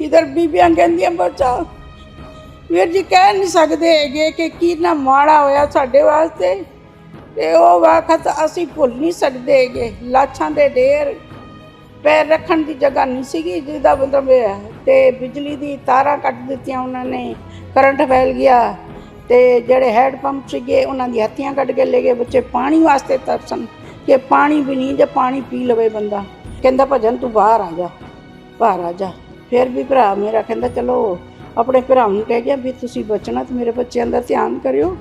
ਇਧਰ ਬੀਬੀਆਂ ਕਹਿੰਦੀਆਂ, ਬੱਚਾ, ਵੀਰ ਜੀ ਕਹਿ ਨਹੀਂ ਸਕਦੇ ਹੈਗੇ ਕਿ ਕੀ ਨਾ ਮਾੜਾ ਹੋਇਆ ਸਾਡੇ ਵਾਸਤੇ। ਤੇ ਉਹ ਵਕਤ ਅਸੀਂ ਭੁੱਲ ਨਹੀਂ ਸਕਦੇ ਹੈਗੇ ਲਾਸ਼ਾਂ ਦੇ ਢੇਰ ਪੈਰ ਰੱਖਣ ਦੀ ਜਗ੍ਹਾ ਨਹੀਂ ਸੀਗੀ ਜਿਹਦਾ ਮਤਲਬ ਇਹ ਹੈ। ਤੇ ਬਿਜਲੀ ਦੀ ਤਾਰਾਂ ਕੱਟ ਦਿੱਤੀਆਂ ਉਹਨਾਂ ਨੇ, ਕਰੰਟ ਫੈਲ ਗਿਆ, ਤੇ ਜਿਹੜੇ ਹੈਡ ਪੰਪ ਸੀਗੇ ਉਹਨਾਂ ਦੀ ਹੱਥੀਆਂ ਕੱਢ ਕੇ ਲੈ ਗਏ ਬੱਚੇ। ਪਾਣੀ ਵਾਸਤੇ ਤਰਸਨ ਕਿ ਪਾਣੀ ਵੀ ਨਹੀਂ, ਜੇ ਪਾਣੀ ਪੀ ਲਵੇ ਬੰਦਾ। ਕਹਿੰਦਾ, ਭਜਨ ਤੂੰ ਬਾਹਰ ਆ ਜਾ, ਬਾਹਰ ਆ ਜਾ। ਫਿਰ ਵੀ ਭਰਾ ਮੇਰਾ ਕਹਿੰਦਾ ਚਲੋ ਆਪਣੇ ਭਰਾ ਨੂੰ ਕਹਿ ਗਿਆ ਵੀ ਤੁਸੀਂ ਬਚਣਾ ਤੇ ਮੇਰੇ ਬੱਚਿਆਂ ਦਾ ਧਿਆਨ ਕਰਿਓ।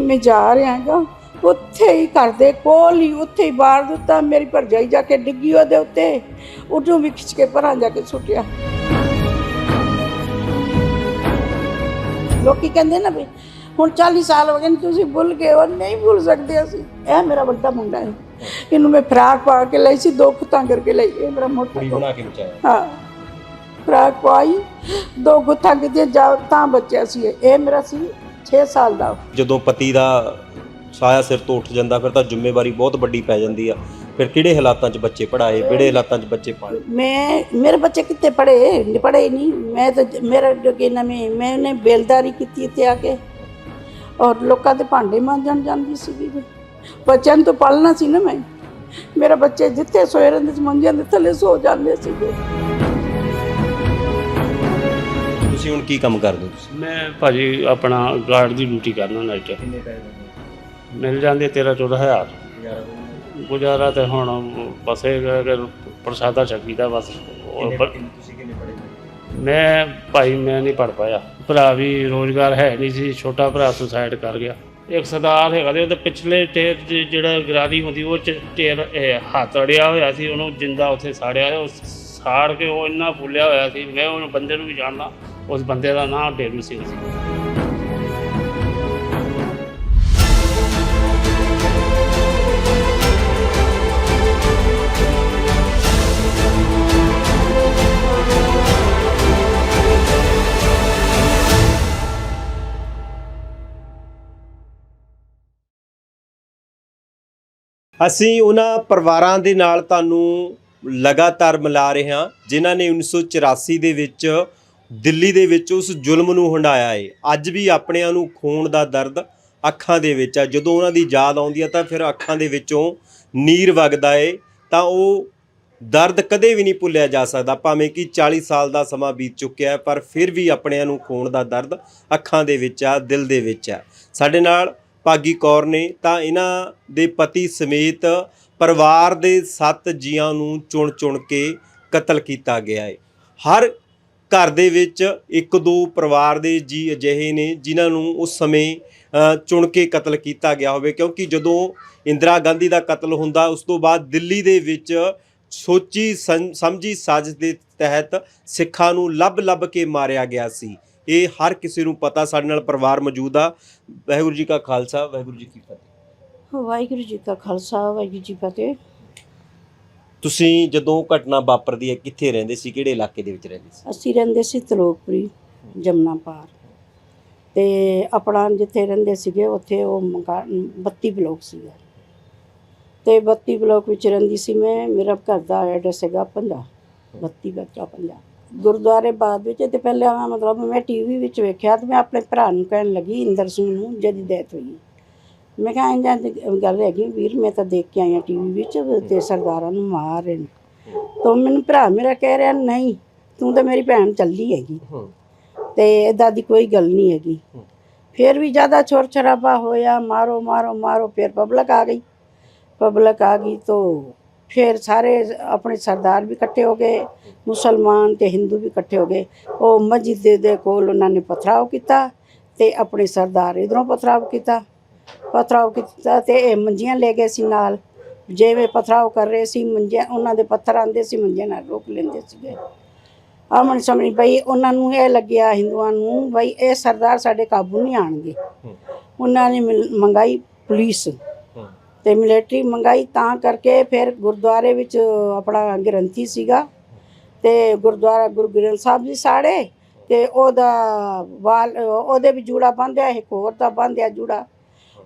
ਮੈਂ ਜਾ ਰਿਹਾ ਗਾ ਉੱਥੇ ਹੀ ਘਰ ਦੇ ਕੋਲ ਹੀ ਉੱਥੇ ਹੀ ਬਾਹਰ ਦਿੱਤਾ ਮੇਰੀ ਭਰਜਾਈ ਜਾ ਕੇ ਡਿੱਗੀ ਉਹਦੇ ਉੱਤੇ। ਉਹਨੂੰ ਵੀ ਖਿੱਚ ਕੇ ਪਰਾਂ ਜਾ ਕੇ ਸੁੱਟਿਆ। ਲੋਕੀ ਕਹਿੰਦੇ ਨਾ ਵੀ ਹੁਣ 40 ਸਾਲ ਹੋ ਗਏ ਨੇ ਤੁਸੀਂ ਭੁੱਲ ਗਏ ਹੋ। ਨਹੀਂ ਭੁੱਲ ਸਕਦੇ ਅਸੀਂ। ਇਹ ਮੇਰਾ ਵੱਡਾ ਮੁੰਡਾ ਹੈ। ਇਹਨੂੰ ਮੈਂ ਫਰਾਕ ਪਾ ਕੇ ਲਈ ਸੀ ਦੋ ਗੁੱਤਾਂ ਕਰਕੇ ਲਈ। ਇਹ ਮੇਰਾ ਮੋਟਾ ਕੁੜੀ ਬਣਾ ਕੇ ਬਚਾਇਆ। ਹਾਂ। ਫਰਾਕ ਪਾਈ ਦੋ ਗੁੱਤਾਂ ਕਿਤੇ ਜਾ ਤਾਂ ਬੱਚਿਆ ਸੀ ਇਹ। ਮੇਰਾ ਸੀ 6 ਸਾਲ ਦਾ। ਜਦੋਂ ਪਤੀ ਦਾ ਸਾਇਆ ਸਿਰ ਤੋਂ ਉੱਠ ਜਾਂਦਾ ਫਿਰ ਤਾਂ ਜ਼ਿੰਮੇਵਾਰੀ ਬਹੁਤ ਵੱਡੀ ਪੈ ਜਾਂਦੀ ਆ। ਫਿਰ ਕਿਹੜੇ ਹਾਲਾਤਾਂ 'ਚ ਬੱਚੇ ਪੜਾਏ ਕਿਹੜੇ ਹਾਲਾਤਾਂ 'ਚ ਬੱਚੇ ਪਾਲੇ ਮੈਂ ਮੇਰੇ ਬੱਚੇ ਕਿੱਥੇ ਪੜ੍ਹੇ? ਹੀ ਨਹੀਂ। ਮੈਂ ਤਾਂ ਮੇਰਾ ਕਿ ਨਾ ਮੈਂ ਮੈंने ਬੇਲਦਾਰੀ ਕੀਤੀ ਇੱਥੇ ਆ ਕੇ। ਔਰ ਲੋਕਾਂ ਦੇ ਭਾਂਡੇ ਮਾਂਜਣ ਜਾਂਦੀ ਸੀਗੀ। ਬੱਚਿਆਂ ਨੂੰ ਤਾਂ ਪਾਲਣਾ ਸੀ ਨਾ ਮੈਂ। ਮੇਰਾ ਬੱਚੇ ਜਿੱਥੇ ਸੋਏ ਰਹਿੰਦੇ ਸੀ ਮੰਜਿਆਂ ਦੇ ਥੱਲੇ ਸੋ ਜਾਂਦੇ ਸੀਗੇ। ਤੁਸੀਂ ਹੁਣ ਕੀ ਕੰਮ ਕਰਦੇ ਹੋ ਤੁਸੀਂ? ਮੈਂ ਭਾਜੀ ਆਪਣਾ ਗਾਰਡ ਦੀ ਡਿਊਟੀ ਕਰਨਾ ਨਾਈਟ ਕਿੰਨੇ ਪੈਸੇ ਮਿਲ ਜਾਂਦੇ 13 14000 ਗੁਜ਼ਾਰਾ ਤੇ ਹੁਣ ਬਸ ਇਹ ਕਿ ਪ੍ਰਸਾਦਾ ਛਕੀਦਾ ਬਸ। ਮੈਂ ਭਾਈ ਮੈਂ ਨਹੀਂ ਪੜ ਪਾਇਆ। ਭਰਾ ਵੀ ਰੋਜ਼ਗਾਰ ਹੈ ਨਹੀਂ ਸੀ ਛੋਟਾ ਭਰਾ ਸੁਸਾਈਡ ਕਰ ਗਿਆ। ਇੱਕ ਸਰਦਾਰ ਹੈਗਾ ਤੇ ਉਹਦੇ ਪਿਛਲੇ ਟੇਰ ਜਿਹੜਾ ਗਰਾਰੀ ਹੁੰਦੀ ਉਹ ਚ ਟੇਰ ਹੱਥ ਅੜਿਆ ਹੋਇਆ ਸੀ ਉਹਨੂੰ ਜਿੰਦਾ ਉੱਥੇ ਸਾੜਿਆ ਉਹ ਸਾੜ ਕੇ ਉਹ ਇੰਨਾ ਫੁੱਲਿਆ ਹੋਇਆ ਸੀ ਮੈਂ ਉਹ ਬੰਦੇ ਨੂੰ ਵੀ ਜਾਣਦਾ। ਉਸ ਬੰਦੇ ਦਾ ਨਾਮ ਡੇਰੂ ਸਿੰਘ ਸੀ। ਅਸੀਂ ਉਹਨਾਂ ਪਰਿਵਾਰਾਂ ਦੇ ਨਾਲ ਤੁਹਾਨੂੰ ਲਗਾਤਾਰ ਮਿਲਾ ਰਹੇ ਹਾਂ, ਜਿਨ੍ਹਾਂ ਨੇ 1984 ਦੇ ਵਿੱਚ ਦਿੱਲੀ ਦੇ ਵਿੱਚ ਉਸ ਜ਼ੁਲਮ ਨੂੰ ਹੰਡਾਇਆ ਏ। ਅੱਜ ਵੀ ਆਪਣਿਆਂ ਨੂੰ ਖੂਨ ਦਾ ਦਰਦ ਅੱਖਾਂ ਦੇ ਵਿੱਚ ਆ। ਜਦੋਂ ਉਹਨਾਂ ਦੀ ਯਾਦ ਆਉਂਦੀ ਆ ਤਾਂ ਫਿਰ ਅੱਖਾਂ ਦੇ ਵਿੱਚੋਂ ਨੀਰ ਵਗਦਾ ਏ। ਤਾਂ ਉਹ ਦਰਦ ਕਦੇ ਵੀ ਨਹੀਂ ਭੁੱਲਿਆ ਜਾ ਸਕਦਾ। ਭਾਵੇਂ ਕਿ 40 ਸਾਲ ਦਾ ਸਮਾਂ ਬੀਤ ਚੁੱਕਿਆ ਹੈ, ਪਰ ਫਿਰ ਵੀ ਆਪਣਿਆਂ ਨੂੰ ਖੂਨ ਦਾ ਦਰਦ ਅੱਖਾਂ ਦੇ ਵਿੱਚ ਆ, ਦਿਲ ਦੇ ਵਿੱਚ ਆ। ਸਾਡੇ ਨਾਲ ਭਾਗੀ ਕੌਰ ਨੇ ਤਾਂ ਇਹਨਾਂ ਦੇ ਪਤੀ ਸਮੇਤ ਪਰਿਵਾਰ ਦੇ 7 ਜੀਆਂ ਨੂੰ ਚੁਣ-ਚੁਣ ਕੇ ਕਤਲ ਕੀਤਾ ਗਿਆ ਹੈ ਹਰ ਘਰ ਦੇ ਵਿੱਚ ਇੱਕ ਦੋ ਪਰਿਵਾਰ ਦੇ ਜੀ ਅਜਿਹੇ ਨੇ ਜਿਨ੍ਹਾਂ ਨੂੰ ਉਸ ਸਮੇਂ ਚੁਣ ਕੇ ਕਤਲ ਕੀਤਾ ਗਿਆ ਹੋਵੇ। ਕਿਉਂਕਿ ਜਦੋਂ ਇੰਦਰਾ ਗਾਂਧੀ ਦਾ ਕਤਲ ਹੁੰਦਾ, ਉਸ ਤੋਂ ਬਾਅਦ ਦਿੱਲੀ ਦੇ ਵਿੱਚ ਸੋਚੀ ਸਮ- ਸਮਝੀ ਸਾਜ਼ਿਸ਼ ਦੇ ਤਹਿਤ ਸਿੱਖਾਂ ਨੂੰ ਲੱਭ-ਲੱਭ ਕੇ ਮਾਰਿਆ ਗਿਆ ਸੀ। ਇਹ ਹਰ ਕਿਸੇ ਨੂੰ ਪਤਾ, ਸਾਡੇ ਨਾਲ ਪਰਿਵਾਰ ਮੌਜੂਦ ਆ। ਵਾਹਿਗੁਰੂ ਜੀ ਕਾ ਖਾਲਸਾ, ਵਾਹਿਗੁਰੂ ਜੀ ਕੀ ਫਤਿਹ। ਵਾਹਿਗੁਰੂ ਜੀ ਕਾ ਖਾਲਸਾ, ਵਾਹਿਗੁਰੂ ਜੀ ਫਤਿਹ। ਤੁਸੀਂ ਜਦੋਂ ਘਟਨਾ ਵਾਪਰਦੀ ਹੈ, ਕਿੱਥੇ ਰਹਿੰਦੇ ਸੀ? ਕਿਹੜੇ ਇਲਾਕੇ ਦੇ ਵਿੱਚ ਰਹਿੰਦੇ ਸੀ? ਅਸੀਂ ਰਹਿੰਦੇ ਸੀ ਤਲੋਕਪੁਰੀ ਜਮਨਾ ਪਾਰ ਤੇ ਆਪਣਾ ਜਿੱਥੇ ਰਹਿੰਦੇ ਸੀਗੇ, ਉੱਥੇ ਉਹ ਮਕਾਨ 32 ਬਲੋਕ ਸੀਗਾ। ਤੇ 32 ਬਲੋਕ ਵਿੱਚ ਰਹਿੰਦੀ ਸੀ ਮੈਂ, ਮੇਰਾ ਘਰ ਦਾ ਐਡਰੈਸ ਹੈਗਾ ਪੰਜਾ 32 ਬੱਚਾ ਪੰਜਾ ਗੁਰਦੁਆਰੇ ਬਾਅਦ ਵਿੱਚ ਤੇ ਪਹਿਲਾਂ ਮਤਲਬ ਮੈਂ ਟੀਵੀ ਵਿੱਚ ਵੇਖਿਆ ਤੇ ਮੈਂ ਆਪਣੇ ਭਰਾ ਨੂੰ ਕਹਿਣ ਲੱਗੀ, ਇੰਦਰ ਸਿੰਘ ਨੂੰ, ਜਿਹਦੀ ਡੈਥ ਹੋਈ ਮੈਂ ਕਿਹਾ ਇੰਜਾਂ ਦੀ ਗੱਲ ਹੈਗੀ ਵੀਰ ਮੈਂ ਤਾਂ ਦੇਖ ਕੇ ਹਾਂ ਟੀਵੀ ਵਿੱਚ ਤੇ ਸਰਦਾਰਾਂ ਨੂੰ ਮਾਰ ਰਹੇ ਨੇ। ਤਾਂ ਮੈਨੂੰ ਭਰਾ ਮੇਰਾ ਕਹਿ ਰਿਹਾ ਨਹੀਂ ਤੂੰ ਤਾਂ ਮੇਰੀ ਭੈਣ ਚੱਲੀ ਹੈਗੀ ਤੇ ਇਦਾਂ ਦੀ ਕੋਈ ਗੱਲ ਨਹੀਂ ਹੈਗੀ। ਫਿਰ ਵੀ ਜ਼ਿਆਦਾ ਛੋਰ ਛਰਾਪਾ ਹੋਇਆ ਮਾਰੋ ਮਾਰੋ ਮਾਰੋ ਫਿਰ ਪਬਲਿਕ ਆ ਗਈ। ਪਬਲਿਕ ਆ ਗਈ ਤਾਂ ਫਿਰ ਸਾਰੇ ਆਪਣੇ ਸਰਦਾਰ ਵੀ ਇਕੱਠੇ ਹੋ ਗਏ ਮੁਸਲਮਾਨ ਤੇ ਹਿੰਦੂ ਵੀ ਇਕੱਠੇ ਹੋ ਗਏ। ਉਹ ਮਸਜਿਦ ਦੇ- ਦੇ ਕੋਲ ਉਹਨਾਂ ਨੇ ਪਥਰਾਵ ਕੀਤਾ ਤੇ ਆਪਣੇ ਸਰਦਾਰ ਇਧਰੋਂ ਪਥਰਾਵ ਕੀਤਾ। ਪਥਰਾਵ ਕੀਤਾ ਤੇ ਇਹ ਮੰਜੀਆਂ ਲੈ ਗਏ ਸੀ ਨਾਲ। ਜਿਵੇਂ ਪਥਰਾਵ ਕਰ ਰਹੇ ਸੀ ਮੰਜੀਆਂ ਉਹਨਾਂ ਦੇ ਪੱਥਰ ਆਂਦੇ ਸੀ ਮੰਜੀਆਂ ਨਾਲ ਰੋਕ ਲੈਂਦੇ ਸੀਗੇ। ਆਮਣ ਸਮਝ ਬਈ ਉਹਨਾਂ ਨੂੰ ਇਹ ਲੱਗਿਆ ਹਿੰਦੂਆਂ ਨੂੰ ਬਈ ਇਹ ਸਰਦਾਰ ਸਾਡੇ ਕਾਬੂ ਨਹੀਂ ਆਣਗੇ ਉਹਨਾਂ ਨੇ ਮਿਲ- ਮੰਗਾਈ ਪੁਲਿਸ। ਤੇ ਮਿਲਟਰੀ ਮੰਗਾਈ ਤਾਂ ਕਰਕੇ ਫਿਰ ਗੁਰਦੁਆਰੇ ਵਿੱਚ ਆਪਣਾ ਗ੍ਰੰਥੀ ਸੀਗਾ। ਤੇ ਗੁਰਦੁਆਰਾ ਗੁਰੂ ਗ੍ਰੰਥ ਸਾਹਿਬ ਜੀ ਸਾੜੇ ਤੇ ਉਹਦਾ ਵਾਲ ਉਹਦੇ ਵੀ ਜੂੜਾ ਬੰਨ੍ਹਿਆ ਇੱਕ ਹੋਰ ਦਾ ਬੰਨ੍ਹਿਆ ਜੂੜਾ।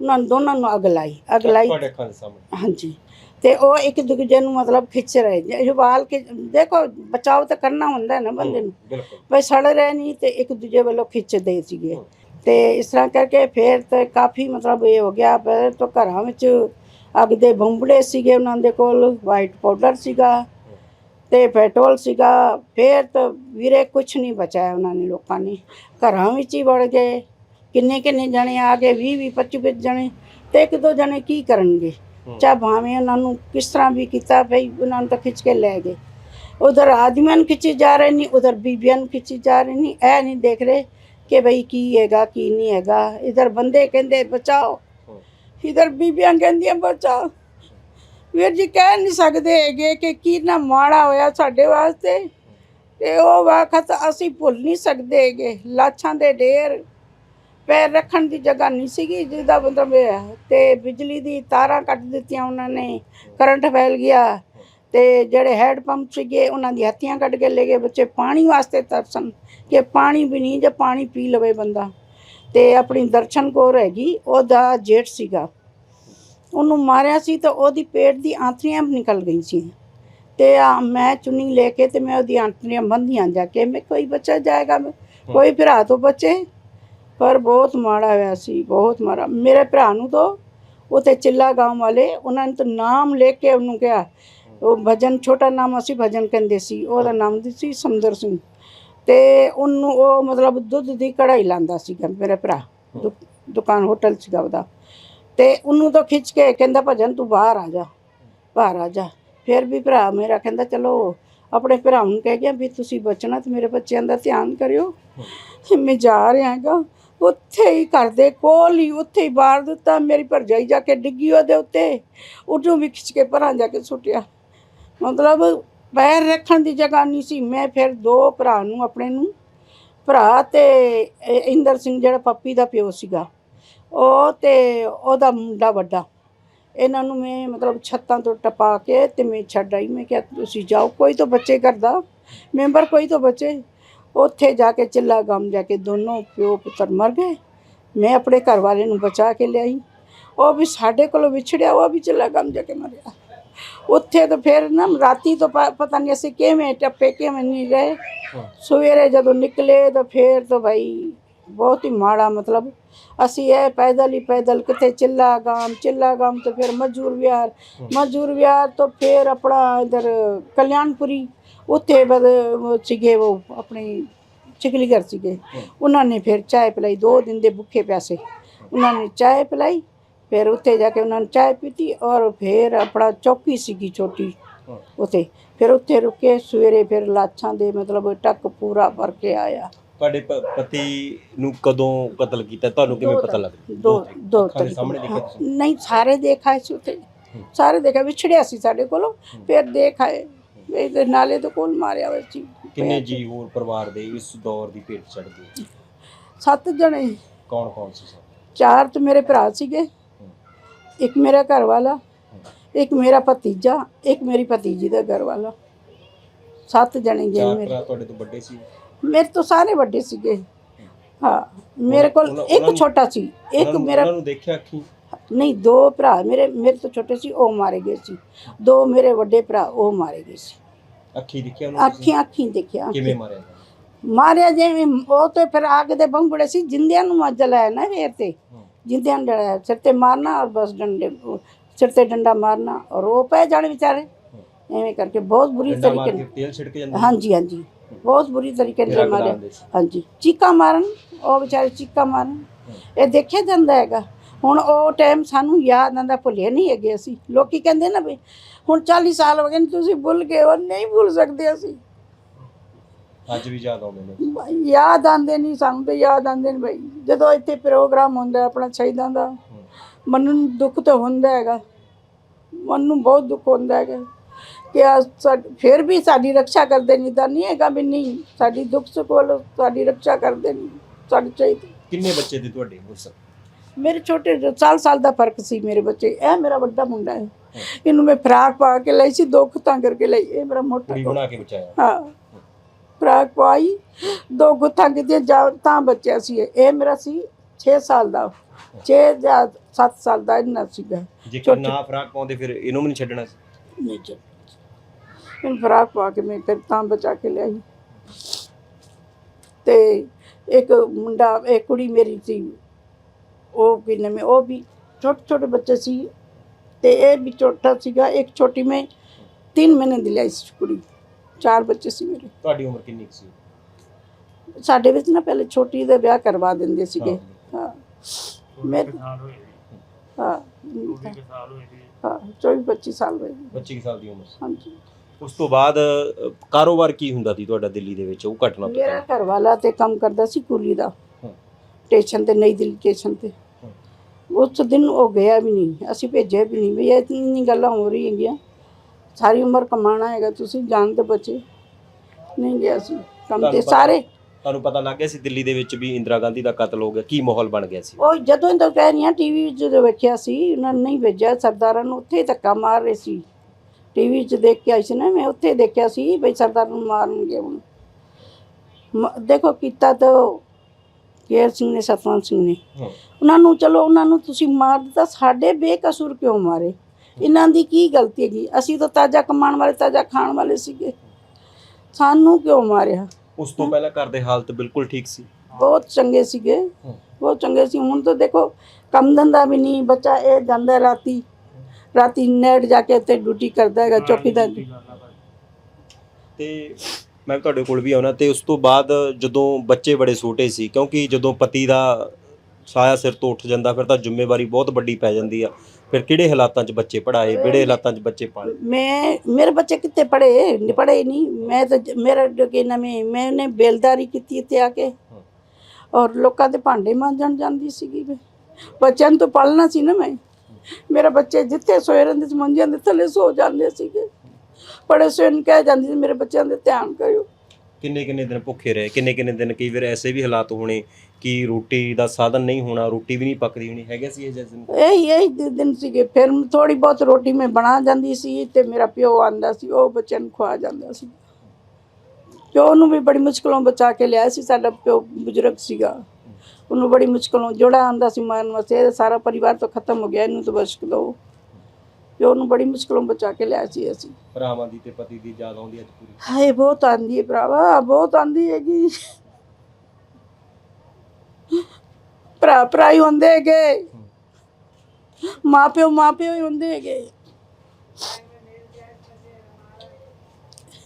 ਉਹਨਾਂ ਨੂੰ ਦੋਨਾਂ ਨੂੰ ਅੱਗ ਲਾਈ ਅੱਗ ਲਾਈ। ਤੁਹਾਡੇ ਅੱਖਾਂ ਦੇ ਸਾਹਮਣੇ। ਹਾਂਜੀ। ਤੇ ਉਹ ਇੱਕ ਦੂਜੇ ਨੂੰ ਮਤਲਬ ਖਿੱਚ ਰਹੇ। ਜੇ ਇਹ ਵਾਲ ਕੇ ਦੇਖੋ ਬਚਾਓ ਤਾਂ ਕਰਨਾ ਹੁੰਦਾ ਹੈ ਨਾ ਬੰਦੇ ਨੂੰ। ਬਿਲਕੁਲ। ਬਈ ਸੜ ਰਹੇ ਨਹੀਂ ਤੇ ਇੱਕ ਦੂਜੇ ਵੱਲੋਂ ਖਿੱਚਦੇ ਸੀਗੇ। ਤੇ ਇਸ ਤਰ੍ਹਾਂ ਕਰਕੇ ਫਿਰ ਤੇ ਕਾਫੀ ਮਤਲਬ ਇਹ ਹੋ ਗਿਆ। ਫਿਰ ਤਾਂ ਘਰਾਂ ਵਿੱਚ ਅੱਗ ਦੇ ਬੰਬੜੇ ਸੀਗੇ ਉਹਨਾਂ ਦੇ ਕੋਲ। ਵਾਈਟ ਪਾਊਡਰ ਸੀਗਾ। ਤੇ ਪੈਟਰੋਲ ਸੀਗਾ। ਫਿਰ ਤਾਂ ਵੀਰੇ ਕੁਝ ਨਹੀਂ ਬਚਾਇਆ ਉਹਨਾਂ ਨੇ ਲੋਕਾਂ ਨੇ। ਘਰਾਂ ਵਿੱਚ ਹੀ ਵੜ ਗਏ। ਕਿੰਨੇ ਕਿੰਨੇ ਜਣੇ ਆ ਗਏ 20 20 25 25 ਜਣੇ। ਤੇ ਇੱਕ ਦੋ ਜਣੇ ਕੀ ਕਰਨਗੇ? ਚਾਹ ਭਾਵੇਂ ਉਹਨਾਂ ਨੂੰ ਕਿਸ ਤਰ੍ਹਾਂ ਵੀ ਕੀਤਾ ਭਈ ਉਹਨਾਂ ਨੂੰ ਤਾਂ ਖਿੱਚ ਕੇ ਲੈ ਗਏ। ਉਧਰ ਆਦਮੀਆਂ ਖਿੱਚੀ ਜਾ ਰਹੇ ਨਹੀਂ ਉਧਰ ਬੀਬੀਆਂ ਖਿੱਚੀ ਜਾ ਰਹੇ ਨਹੀਂ ਇਹ ਨਹੀਂ ਦੇਖ ਰਹੇ ਕਿ ਭਈ ਕੀ ਹੈਗਾ ਕੀ ਨਹੀਂ ਹੈਗਾ। ਇਧਰ ਬੰਦੇ ਕਹਿੰਦੇ ਬਚਾਓ। ਇਧਰ ਬੀਬੀਆਂ ਕਹਿੰਦੀਆਂ ਬਚਾਓ। ਵੀਰ ਜੀ ਕਹਿ ਨਹੀਂ ਸਕਦੇ ਹੈਗੇ ਕਿ ਕੀ ਨਾ ਮਾੜਾ ਹੋਇਆ ਸਾਡੇ ਵਾਸਤੇ। ਤੇ ਉਹ ਵਕਤ ਅਸੀਂ ਭੁੱਲ ਨਹੀਂ ਸਕਦੇ ਹੈਗੇ। ਲਾਸ਼ਾਂ ਦੇ ਢੇਰ ਪੈਰ ਰੱਖਣ ਦੀ ਜਗ੍ਹਾ ਨਹੀਂ ਸੀਗੀ, ਜਿਹਦਾ ਮਤਲਬ ਇਹ ਹੈ। ਤੇ ਬਿਜਲੀ ਦੀ ਤਾਰਾਂ ਕੱਟ ਦਿੱਤੀਆਂ ਉਹਨਾਂ ਨੇ, ਕਰੰਟ ਫੈਲ ਗਿਆ। ਤੇ ਜਿਹੜੇ ਹੈਡ ਪੰਪ ਸੀਗੇ, ਉਹਨਾਂ ਦੀ ਹੱਥੀਆਂ ਕੱਢ ਕੇ ਲੈ ਗਏ। ਬੱਚੇ ਪਾਣੀ ਵਾਸਤੇ ਤਰਸਨ ਕਿ ਪਾਣੀ ਵੀ ਨਹੀਂ, ਜੇ ਪਾਣੀ ਪੀ ਲਵੇ ਬੰਦਾ। ਤੇ ਆਪਣੀ ਦਰਸ਼ਨ ਕੌਰ ਹੈਗੀ, ਉਹਦਾ ਜੇਠ ਸੀਗਾ। ਉਹਨੂੰ ਮਾਰਿਆ ਸੀ ਤਾਂ ਉਹਦੀ ਪੇਟ ਦੀ ਆਂਤੜੀਆਂ ਨਿਕਲ ਗਈ ਸੀ। ਤੇ ਮੈਂ ਚੁੰਨੀ ਲੈ ਕੇ ਤੇ ਮੈਂ ਉਹਦੀ ਆਂਤੜੀਆਂ ਬੰਦੀਆਂ ਜਾ ਕੇ, ਮੈਂ ਕੋਈ ਬੱਚਾ ਜਾਏਗਾ, ਮੈਂ ਕੋਈ ਭਰਾ ਤੋਂ ਬੱਚੇ? ਪਰ ਬਹੁਤ ਮਾੜਾ ਹੋਇਆ ਸੀ, ਬਹੁਤ ਮਾੜਾ। ਮੇਰੇ ਭਰਾ ਨੂੰ ਤਾਂ ਉਤੇ ਚਿੱਲਾ ਗਾਉਂ ਵਾਲੇ, ਉਹਨਾਂ ਨੇ ਤਾਂ ਨਾਮ ਲੈ ਕੇ ਉਹਨੂੰ ਕਿਹਾ। ਉਹ ਭਜਨ, ਛੋਟਾ ਨਾਮ ਅਸੀਂ ਭਜਨ ਕਹਿੰਦੇ ਸੀ, ਉਹਦਾ ਨਾਮ ਸੀ ਸਮਦਰ ਸਿੰਘ। ਤੇ ਉਹਨੂੰ ਉਹ ਮਤਲਬ ਦੁੱਧ ਦੀ ਕੜਾਈ ਲਾਂਦਾ ਸੀਗਾ ਮੇਰੇ ਭਰਾ, ਦੁ- ਦੁਕਾਨ, ਹੋਟਲ ਸੀਗਾ ਉਹਦਾ। ਤੇ ਉਹਨੂੰ ਤਾਂ ਖਿੱਚ ਕੇ ਕਹਿੰਦਾ, ਭਜਨ, ਤੂੰ ਬਾਹਰ ਆ ਜਾ, ਬਾਹਰ ਆ ਜਾ। ਫਿਰ ਵੀ ਭਰਾ ਮੇਰਾ ਕਹਿੰਦਾ, ਚਲੋ, ਆਪਣੇ ਭਰਾ ਨੂੰ ਕਹਿ ਗਿਆ ਵੀ ਤੁਸੀਂ ਬਚਣਾ ਤੇ ਮੇਰੇ ਬੱਚਿਆਂ ਦਾ ਧਿਆਨ ਕਰਿਓ। ਤੇ ਮੈਂ ਜਾ ਰਿਹਾ ਹੈਗਾ ਉੱਥੇ ਹੀ ਘਰ ਦੇ ਕੋਲ ਹੀ ਉੱਥੇ ਹੀ ਬਾਹਰ ਦਿੱਤਾ, ਮੇਰੀ ਭਰਜਾਈ ਜਾ ਕੇ ਡਿੱਗੀ ਉਹਦੇ ਉੱਤੇ। ਉਹਨੂੰ ਵੀ ਖਿੱਚ ਕੇ ਪਰਾਂ ਜਾ ਕੇ ਸੁੱਟਿਆ। ਮਤਲਬ ਪੈਰ ਰੱਖਣ ਦੀ ਜਗ੍ਹਾ ਨਹੀਂ ਸੀ। ਮੈਂ ਫਿਰ ਦੋ ਭਰਾ ਨੂੰ, ਆਪਣੇ ਨੂੰ, ਭਰਾ ਤੇ ਇੰਦਰ ਸਿੰਘ ਜਿਹੜਾ ਪੱਪੀ ਦਾ ਪਿਓ ਸੀਗਾ, ਉਹ ਤੇ ਉਹਦਾ ਮੁੰਡਾ ਵੱਡਾ। ਇਹਨਾਂ ਨੂੰ ਮੈਂ ਮਤਲਬ ਛੱਤਾਂ ਤੋਂ ਟਪਾ ਕੇ ਤੇ ਮੈਂ ਛੱਡ ਆਈ। ਮੈਂ ਕਿਹਾ, ਤੁਸੀਂ ਜਾਓ, ਕੋਈ ਤਾਂ ਬੱਚੇ ਕਰਦਾ ਮੈਂਬਰ ਕੋਈ ਤਾਂ ਬੱਚੇ। ਉੱਥੇ ਜਾ ਕੇ ਚਿੱਲਾ ਗਮ ਜਾ ਕੇ ਦੋਨੋਂ ਪਿਓ ਪੁੱਤਰ ਮਰ ਗਏ। ਮੈਂ ਆਪਣੇ ਘਰ ਵਾਲੇ ਨੂੰ ਬਚਾ ਕੇ ਲਿਆਈ। ਉਹ ਵੀ ਸਾਡੇ ਕੋਲੋਂ ਵਿਛੜਿਆ ਉਹ ਵੀ ਚਿੱਲਾ ਗਮ ਜਾ ਕੇ ਮਰਿਆ। ਉੱਥੇ ਤਾਂ ਫਿਰ ਨਾ ਰਾਤੀ ਤੋਂ ਪਤਾ ਨਹੀਂ ਅਸੀਂ ਕਿਵੇਂ ਟੱਪੇ ਕਿਵੇਂ ਨਹੀਂ ਗਏ ਸਵੇਰੇ ਜਦੋਂ ਨਿਕਲੇ ਤਾਂ ਫਿਰ ਤਾਂ ਭਾਈ ਬਹੁਤ ਹੀ ਮਾੜਾ ਮਤਲਬ ਅਸੀਂ ਇਹ ਪੈਦਲ ਹੀ ਪੈਦਲ ਕਿਤੇ ਚਿੱਲਾ ਗਾਮ ਚਿੱਲਾ ਗਾਮ ਤੋਂ ਫਿਰ ਮਜ਼ਦੂਰ ਵਿਹਾਰ। ਮਜ਼ਦੂਰ ਵਿਹਾਰ ਤੋਂ ਫਿਰ ਆਪਣਾ ਇਧਰ ਕਲਿਆਣਪੁਰੀ ਉੱਥੇ ਬਦ ਸੀਗੇ ਉਹ ਆਪਣੇ ਚਿਕਲੀ ਘਰ ਸੀਗੇ। ਉਹਨਾਂ ਨੇ ਫਿਰ ਚਾਹ ਪਿਲਾਈ ਦੋ ਦਿਨ ਦੇ ਭੁੱਖੇ ਪਿਆਸੇ। ਉਹਨਾਂ ਨੇ ਚਾਹ ਪਿਲਾਈ ਫਿਰ ਉੱਥੇ ਜਾ ਕੇ ਉਹਨਾਂ ਨੇ ਚਾਹ ਪੀਤੀ ਔਰ ਫਿਰ ਆਪਣਾ ਚੌਕੀ ਸੀਗੀ ਛੋਟੀ ਉੱਥੇ। ਫਿਰ ਉੱਥੇ ਰੁਕੇ ਸਵੇਰੇ ਫਿਰ ਲਾਛਾਂ ਦੇ ਮਤਲਬ ਟੱਕ ਪੂਰਾ ਭਰ ਕੇ ਆਇਆ। ਤੁਹਾਡੇ ਪਤੀ ਨੂੰ ਕਦੋਂ ਕਤਲ ਕੀਤਾ? ਤੁਹਾਨੂੰ ਕਿਵੇਂ ਪਤਾ ਲੱਗਾ ਦੋ ਦੋ ਸਾਹਮਣੇ ਦੇਖਿਆ ਨਹੀਂ ਸਾਰੇ ਦੇਖਾਏ ਸੀ ਉੱਥੇ। ਸਾਰੇ ਦੇਖਿਆ ਵਿਛੜਿਆ ਸੀ ਸਾਡੇ ਕੋਲੋਂ। ਫਿਰ ਦੇਖਾਏ ਇਹਦੇ ਨਾਲੇ ਤੋਂ ਕੋਲ ਮਾਰਿਆ ਹੋਇਆ ਸੀ। ਕਿੰਨੇ ਜੀ ਹੋਰ ਪਰਿਵਾਰ ਦੇ ਇਸ ਦੌਰ ਦੀ ਭੇਟ ਚੜ ਗਏ ਸੱਤ ਜਣੇ ਕੌਣ ਕੌਣ ਸੀ ਸਭ ਚਾਰ ਤੇ ਮੇਰੇ ਭਰਾ ਸੀਗੇ। ਇੱਕ ਮੇਰਾ ਘਰ ਵਾਲਾ ਇੱਕ ਮੇਰਾ ਭਤੀਜਾ ਇੱਕ ਮੇਰੀ ਭਤੀਜੀ ਦਾ ਘਰ ਵਾਲਾ ਸੱਤ ਜਣੇ ਗਏ ਚਾਰ ਮੇਰੇ। ਤੁਹਾਡੇ ਤੋਂ ਵੱਡੇ ਸੀ? ਮੇਰੇ ਤੋਂ ਸਾਰੇ ਵੱਡੇ ਸੀਗੇ। ਹਾਂ ਮੇਰੇ ਕੋਲ ਉਹਨਾਂ- ਇੱਕ ਛੋਟਾ ਸੀ। ਇੱਕ ਉਹਨਾਂ ਨੂੰ- ਮੇਰਾ ਉਹਨਾਂ ਨੂੰ ਦੇਖਿਆ ਅੱਖੀ? ਨਹੀਂ ਦੋ ਭਰਾ ਮੇਰੇ ਮੇਰੇ ਤੋਂ ਛੋਟੇ ਸੀ ਉਹ ਮਾਰੇ ਗਏ ਸੀ। ਦੋ ਮੇਰੇ ਵੱਡੇ ਭਰਾ ਉਹ ਮਾਰੇ ਗਏ ਸੀ। ਅੱਖੀ ਦੇਖਿਆ ਉਹਨੂੰ ਤੁਸੀਂ? ਅੱਖੀਂ ਦੇਖਿਆ ਕਿਵੇਂ ਮਾਰਿਆ? ਮਾਰਿਆ ਜਿਵੇਂ ਉਹ ਤੇ ਫਿਰ ਆਗ ਦੇ ਬੰਬੜੇ ਸੀ ਜਿੰਦਿਆਂ ਨੂੰ ਮੱਜ ਲਾਇਆ ਨਾ ਫੇਰ ਤੇ। ਹੂੰ। ਜਿੰਦਿਆਂ ਨੂੰ ਡਰਾਇਆ ਸਿਰ ਤੇ ਮਾਰਨਾ ਔਰ ਬਸ ਡੰਡੇ ਸਿਰ ਤੇ ਡੰਡਾ ਮਾਰਨਾ ਔਰ ਉਹ ਪੈ ਜਾਣ ਵਿਚਾਰੇ। ਐਵੇਂ ਕਰਕੇ ਬਹੁਤ ਬੁਰੀ ਡੰਡਾ ਮਾਰ ਤਰੀਕੇ ਕੇ ਤੇਲ ਛਿੜਕ ਜਾਂਦਾ ਨਾਲ ਹਾਂਜੀ ਹਾਂਜੀ। ਬਹੁਤ ਬੁਰੀ ਤਰੀਕੇ ਨਾਲ ਮਾਰਿਆ। ਹਾਂਜੀ। ਚੀਕਾ ਮਾਰਨ ਉਹ ਵਿਚਾਰੇ ਚੀਕਾ ਮਾਰਨ। ਇਹ ਦੇਖਿਆ ਜਾਂਦਾ ਹੈਗਾ। ਹੁਣ ਉਹ ਟਾਈਮ ਸਾਨੂੰ ਯਾਦ ਆਂਦਾ ਭੁੱਲਿਆ ਨਹੀਂ ਹੈਗੇ ਅਸੀਂ। ਲੋਕੀ ਕਹਿੰਦੇ ਨਾ ਵੀ ਹੁਣ 40 ਸਾਲ ਹੋ ਗਏ ਨੇ ਤੁਸੀਂ ਭੁੱਲ ਗਏ ਹੋ ਨਹੀਂ ਭੁੱਲ ਸਕਦੇ ਅਸੀਂ। ਅੱਜ ਵੀ ਯਾਦ ਆਉਂਦੇ ਨੇ। ਭਾਈ ਯਾਦ ਆਂਦੇ ਨਹੀਂ ਸਾਨੂੰ ਤੇ ਯਾਦ ਆਂਦੇ ਨੇ ਭਾਈ ਜਦੋਂ ਇੱਥੇ ਪ੍ਰੋਗਰਾਮ ਹੁੰਦਾ ਆਪਣਾ ਸ਼ਹੀਦਾਂ ਦਾ ਮਨ ਨੂੰ ਦੁੱਖ ਤਾਂ ਹੁੰਦਾ ਹੈਗਾ। ਮਨ ਨੂੰ ਬਹੁਤ ਦੁੱਖ ਹੁੰਦਾ ਹੈਗਾ ਕਿ ਆ ਫਿਰ ਵੀ ਸਾਡੀ ਰੱਖਿਆ ਕਰਦੇ ਨਹੀਂ ਤਾਂ ਨਹੀਂ ਹੈਗਾ ਵੀ ਨਹੀਂ ਸਾਡੀ ਦੁੱਖ ਸੁੱਖ ਵੱਲੋਂ ਸਾਡੀ ਰੱਖਿਆ ਕਰਦੇ ਨਹੀਂ ਸਾਡੇ ਚਾਹੀਦੇ। ਕਿੰਨੇ ਬੱਚੇ ਦੇ ਤੁਹਾਡੇ ਉਸ ਮੇਰੇ ਛੋਟੇ ਸਾਲ ਸਾਲ ਦਾ ਫ਼ਰਕ ਸੀ ਮੇਰੇ ਬੱਚੇ ਇਹ ਮੇਰਾ ਵੱਡਾ ਮੁੰਡਾ ਹੈ। ਇਹਨੂੰ ਮੈਂ ਫਰਾਕ ਪਾ ਕੇ ਲਈ ਸੀ ਦੋ ਖੁੱਤਾਂ ਕਰਕੇ ਲਈ। ਇਹ ਮੇਰਾ ਮੋਟਾ ਕੁੜੀ ਬਣਾ ਕੇ ਬਚਾਇਆ। ਹਾਂ। ਫਰਾਕ ਪਾਈ ਦੋ ਗੁੱਥਾਂ ਕਿਤੇ ਜਾ ਤਾਂ ਬੱਚਿਆ ਸੀ ਇਹ। ਇਹ ਮੇਰਾ ਸੀ 6 ਸਾਲ ਦਾ। 6 ਜਾਂ 7 ਸਾਲ ਦਾ ਇੰਨਾ ਸੀਗਾ। ਜੇ ਛੋਟੇ- ਨਾ ਫਰਾਕ ਪਾਉਂਦੇ ਫਿਰ ਇਹਨੂੰ ਵੀ ਨਹੀਂ ਛੱਡਣਾ ਸੀ? ਨਹੀਂ ਚੱਲ ਇਹਨੂੰ ਫਰਾਕ ਪਾ ਕੇ ਮੈਂ ਫਿਰ ਤਾਂ ਬਚਾ ਕੇ ਲਿਆਈ। ਤੇ ਇੱਕ ਮੁੰਡਾ ਇੱਕ ਕੁੜੀ ਮੇਰੀ ਸੀ। ਉਹ ਕਿੰਨੇ ਮੈਂ ਉਹ ਵੀ ਛੋਟੇ ਛੋਟੇ ਬੱਚੇ ਸੀ। ਤੇ ਇਹ ਵੀ ਛੋਟਾ ਸੀਗਾ ਇੱਕ ਛੋਟੀ ਮੈਂ 3 ਮਹੀਨੇ ਦੀ ਲਈ ਸੀ ਕੁੜੀ ਚਾਰ ਬੱਚੇ ਸੀ ਮੇਰੇ। ਤੁਹਾਡੀ ਉਮਰ ਕਿੰਨੀ ਕੁ ਸੀ? ਸਾਡੇ ਵਿੱਚ ਨਾ ਪਹਿਲੇ ਛੋਟੀ ਦਾ ਵਿਆਹ ਕਰਵਾ ਦਿੰਦੇ ਸੀਗੇ। ਹਾਂ। ਮੈਂ ਸਾਲ ਹੋਏ ਹਾਂ। ਛੋਟੇ ਸਾਲ ਹੋਏ ਸੀ ਹਾਂ 24 25 ਸਾਲ ਹੋਏ 25 ਸਾਲ ਦੀ ਉਮਰ ਸੀ। ਹਾਂਜੀ। ਉਸ ਤੋਂ ਬਾਅਦ ਅ, ਕਾਰੋਬਾਰ ਕੀ ਹੁੰਦਾ ਸੀ ਤੁਹਾਡਾ ਦਿੱਲੀ ਦੇ ਵਿੱਚ? ਉਹ ਘਟਨਾ ਤੋਂ ਮੇਰਾ ਘਰ ਵਾਲਾ ਤੇ ਕੰਮ ਕਰਦਾ ਸੀ ਕੁਲੀ ਦਾ। ਹਾਂ। ਸਟੇਸ਼ਨ ਤੇ ਨਈ ਦਿੱਲੀ ਸਟੇਸ਼ਨ ਤੇ। ਉਸ ਦਿਨ ਉਹ ਗਿਆ ਵੀ ਨਹੀਂ ਅਸੀਂ ਭੇਜਿਆ ਵੀ ਨਹੀਂ ਵੀ ਇਹ ਇੰਨੀ ਗੱਲਾਂ ਹੋ ਰਹੀ ਹੈਗੀਆਂ। ਸਾਰੀ ਉਮਰ ਕਮਾਣਾ ਹੈਗਾ ਤੁਸੀਂ ਜਾਣ ਤੇ ਬਚੇ। ਨਹੀਂ ਗਿਆ ਸੀ ਕੰਮ ਤੇ ਸਾਰੇ। ਤੁਹਾਨੂੰ ਪਤਾ ਲੱਗ ਗਿਆ ਸੀ ਦਿੱਲੀ ਦੇ ਵਿੱਚ ਵੀ ਇੰਦਰਾ ਗਾਂਧੀ ਦਾ ਕਤਲ ਹੋ ਗਿਆ ਕੀ ਮਾਹੌਲ ਬਣ ਗਿਆ ਸੀ? ਉਹ ਜਦੋਂ ਇਹਨਾਂ ਕਹਿ ਰਹੀਆਂ ਟੀਵੀ ਵਿੱਚ ਜਦੋਂ ਵੇਖਿਆ ਸੀ ਉਹਨਾਂ ਨੇ ਨਹੀਂ ਭੇਜਿਆ ਸਰਦਾਰਾਂ ਨੂੰ ਉੱਥੇ ਧੱਕਾ ਮਾਰ ਰਹੇ ਸੀ। ਟੀਵੀ 'ਚ ਦੇਖ ਕੇ ਆਈ ਸੀ ਨਾ ਮੈਂ ਉੱਥੇ ਦੇਖਿਆ ਸੀ ਬਈ ਸਰਦਾਰ ਨੂੰ ਮਾਰਨਗੇ ਹੁਣ। ਦੇਖੋ ਕੀਤਾ ਤਾਂ ਕੇਰ ਸਿੰਘ ਨੇ ਸਤਵੰਤ ਸਿੰਘ ਨੇ। ਉਹਨਾਂ ਨੂੰ ਚਲੋ ਉਹਨਾਂ ਨੂੰ ਤੁਸੀਂ ਮਾਰ ਦਿੱਤਾ ਸਾਡੇ ਬੇਕਸੂਰ ਕਿਉਂ ਮਾਰੇ? ਇਹਨਾਂ ਦੀ ਕੀ ਗਲਤੀ ਹੈਗੀ? ਅਸੀਂ ਤਾਂ ਤਾਜ਼ਾ ਕਮਾਉਣ ਵਾਲੇ ਤਾਜ਼ਾ ਖਾਣ ਵਾਲੇ ਸੀਗੇ। ਸਾਨੂੰ ਕਿਉਂ ਮਾਰਿਆ? ਉਸ ਤੋਂ ਪਹਿਲਾਂ ਘਰ ਦੇ ਹਾਲਤ ਬਿਲਕੁਲ ਠੀਕ ਸੀ। ਬਹੁਤ ਚੰਗੇ ਸੀਗੇ। ਬਹੁਤ ਚੰਗੇ ਸੀ। ਹੁਣ ਤਾਂ ਦੇਖੋ ਕੰਮ ਧੰਦਾ ਵੀ ਨਹੀਂ ਬੱਚਾ ਇਹ ਜਾਂਦਾ ਰਾਤੀ। ਰਾਤੀ ਨੈਟ ਜਾ ਕੇ ਉੱਤੇ ਡਿਊਟੀ ਕਰਦਾ ਹੈਗਾ ਚੌਕੀਦਾਰ ਤੇ ਮੈਂ ਤੁਹਾਡੇ ਕੋਲ ਵੀ ਆਉਣਾ ਤੇ ਉਸ ਤੋਂ ਬਾਅਦ ਜਦੋਂ ਬੱਚੇ ਬੜੇ ਛੋਟੇ ਸੀ ਕਿਉਂਕਿ ਜਦੋਂ ਪਤੀ ਦਾ ਸਾਇਆ ਸਿਰ ਤੋਂ ਉੱਠ ਜਾਂਦਾ ਫਿਰ ਤਾਂ ਜ਼ਿੰਮੇਵਾਰੀ ਬਹੁਤ ਵੱਡੀ ਪੈ ਜਾਂਦੀ ਆ। ਫਿਰ ਕਿਹੜੇ ਹਾਲਾਤਾਂ 'ਚ ਬੱਚੇ ਪੜਾਏ ਕਿਹੜੇ ਹਾਲਾਤਾਂ 'ਚ ਬੱਚੇ ਪਾਲੇ ਮੈਂ ਮੇਰੇ ਬੱਚੇ ਕਿੱਥੇ ਪੜੇ ਨਹੀਂ ਪੜੇ ਨਹੀਂ। ਮੈਂ ਤਾਂ ਮੇਰਾ ਕਿ ਨਾ ਮੈਂ ਮੈंने ਬੇਲਦਾਰੀ ਕੀਤੀ ਇੱਥੇ ਆ ਕੇ। ਔਰ ਲੋਕਾਂ ਦੇ ਭਾਂਡੇ ਮਾਂਜਣ ਜਾਂਦੀ ਸੀਗੀ ਮੈਂ। ਬੱਚਿਆਂ ਨੂੰ ਤਾਂ ਪਾਲਣਾ ਸੀ ਨਾ ਮੈਂ। ਮੇਰੇ ਬੱਚੇ ਜਿੱਥੇ ਸੋਏ ਰਹਿੰਦੇ ਸੀ ਮੰਜਿਆਂ ਦੇ ਥੱਲੇ ਸੋ ਜਾਂਦੇ ਸੀਗੇ। ਬੜੇ ਸੋਏ ਨੂੰ ਕਹਿ ਜਾਂਦੀ ਸੀ ਮੇਰੇ ਬੱਚਿਆਂ ਦੇ ਧਿਆਨ ਕਰਿਓ। ਕਿੰਨੇ ਕਿੰਨੇ ਦਿਨ ਭੁੱਖੇ ਰਹੇ? ਕਿੰਨੇ ਕਿੰਨੇ ਦਿਨ ਕਈ ਵਾਰ ਐਸੇ ਵੀ ਹਾਲਾਤ ਹੋਣੇ ਕਿ ਰੋਟੀ ਦਾ ਸਾਧਨ ਨਹੀਂ ਹੋਣਾ ਰੋਟੀ ਵੀ ਨਹੀਂ ਪੱਕਦੀ ਹੋਣੀ ਹੈਗੇ ਸੀ ਇਹ ਜਿਹੇ ਦਿਨ? ਇਹੀ ਇਹੀ ਦਿ- ਦਿਨ ਸੀਗੇ। ਫਿਰ ਥੋੜੀ ਬਹੁਤ ਰੋਟੀ ਮੈਂ ਬਣਾ ਜਾਂਦੀ ਸੀ ਤੇ ਮੇਰਾ ਪਿਓ ਆਂਦਾ ਸੀ ਉਹ ਬੱਚਿਆਂ ਨੂੰ ਖਵਾ ਜਾਂਦਾ ਸੀ। ਪਿਓ ਨੂੰ ਵੀ ਬੜੀ ਮੁਸ਼ਕਲੋਂ ਬਚਾ ਕੇ ਲਿਆਇਆ ਸੀ ਸਾਡਾ ਪਿਓ ਬਜ਼ੁਰਗ ਸੀਗਾ। ਉਹਨੂੰ ਬੜੀ ਮੁਸ਼ਕਲੋਂ ਜੋੜਾ ਆਂਦਾ ਸੀ ਮਾਰਨ ਵਾਸਤੇ ਸਾਰਾ ਪਰਿਵਾਰ ਤਾਂ ਖਤਮ ਹੋ ਗਿਆ ਇਹਨੂੰ ਤਾਂ ਬਸ ਦੋ। ਪਿਓ ਨੂੰ ਬੜੀ ਮੁਸ਼ਕਲੋਂ ਬਚਾ ਕੇ ਲਿਆਇਆ ਸੀ ਅਸੀਂ। ਭਰਾਵਾਂ ਦੀ ਤੇ ਪਤੀ ਦੀ ਯਾਦ ਆਉਂਦੀ ਅੱਜ ਪੂਰੀ। ਹਾਏ ਬਹੁਤ ਆਂਦੀ ਹੈ ਭਰਾਵਾ ਬਹੁਤ ਆਂਦੀ ਹੈਗੀ। ਭਰਾ ਭਰਾ ਹੀ ਹੁੰਦੇ ਹੈਗੇ। ਮਾਂ ਪਿਓ ਮਾਂ ਪਿਓ ਹੀ ਹੁੰਦੇ ਹੈਗੇ।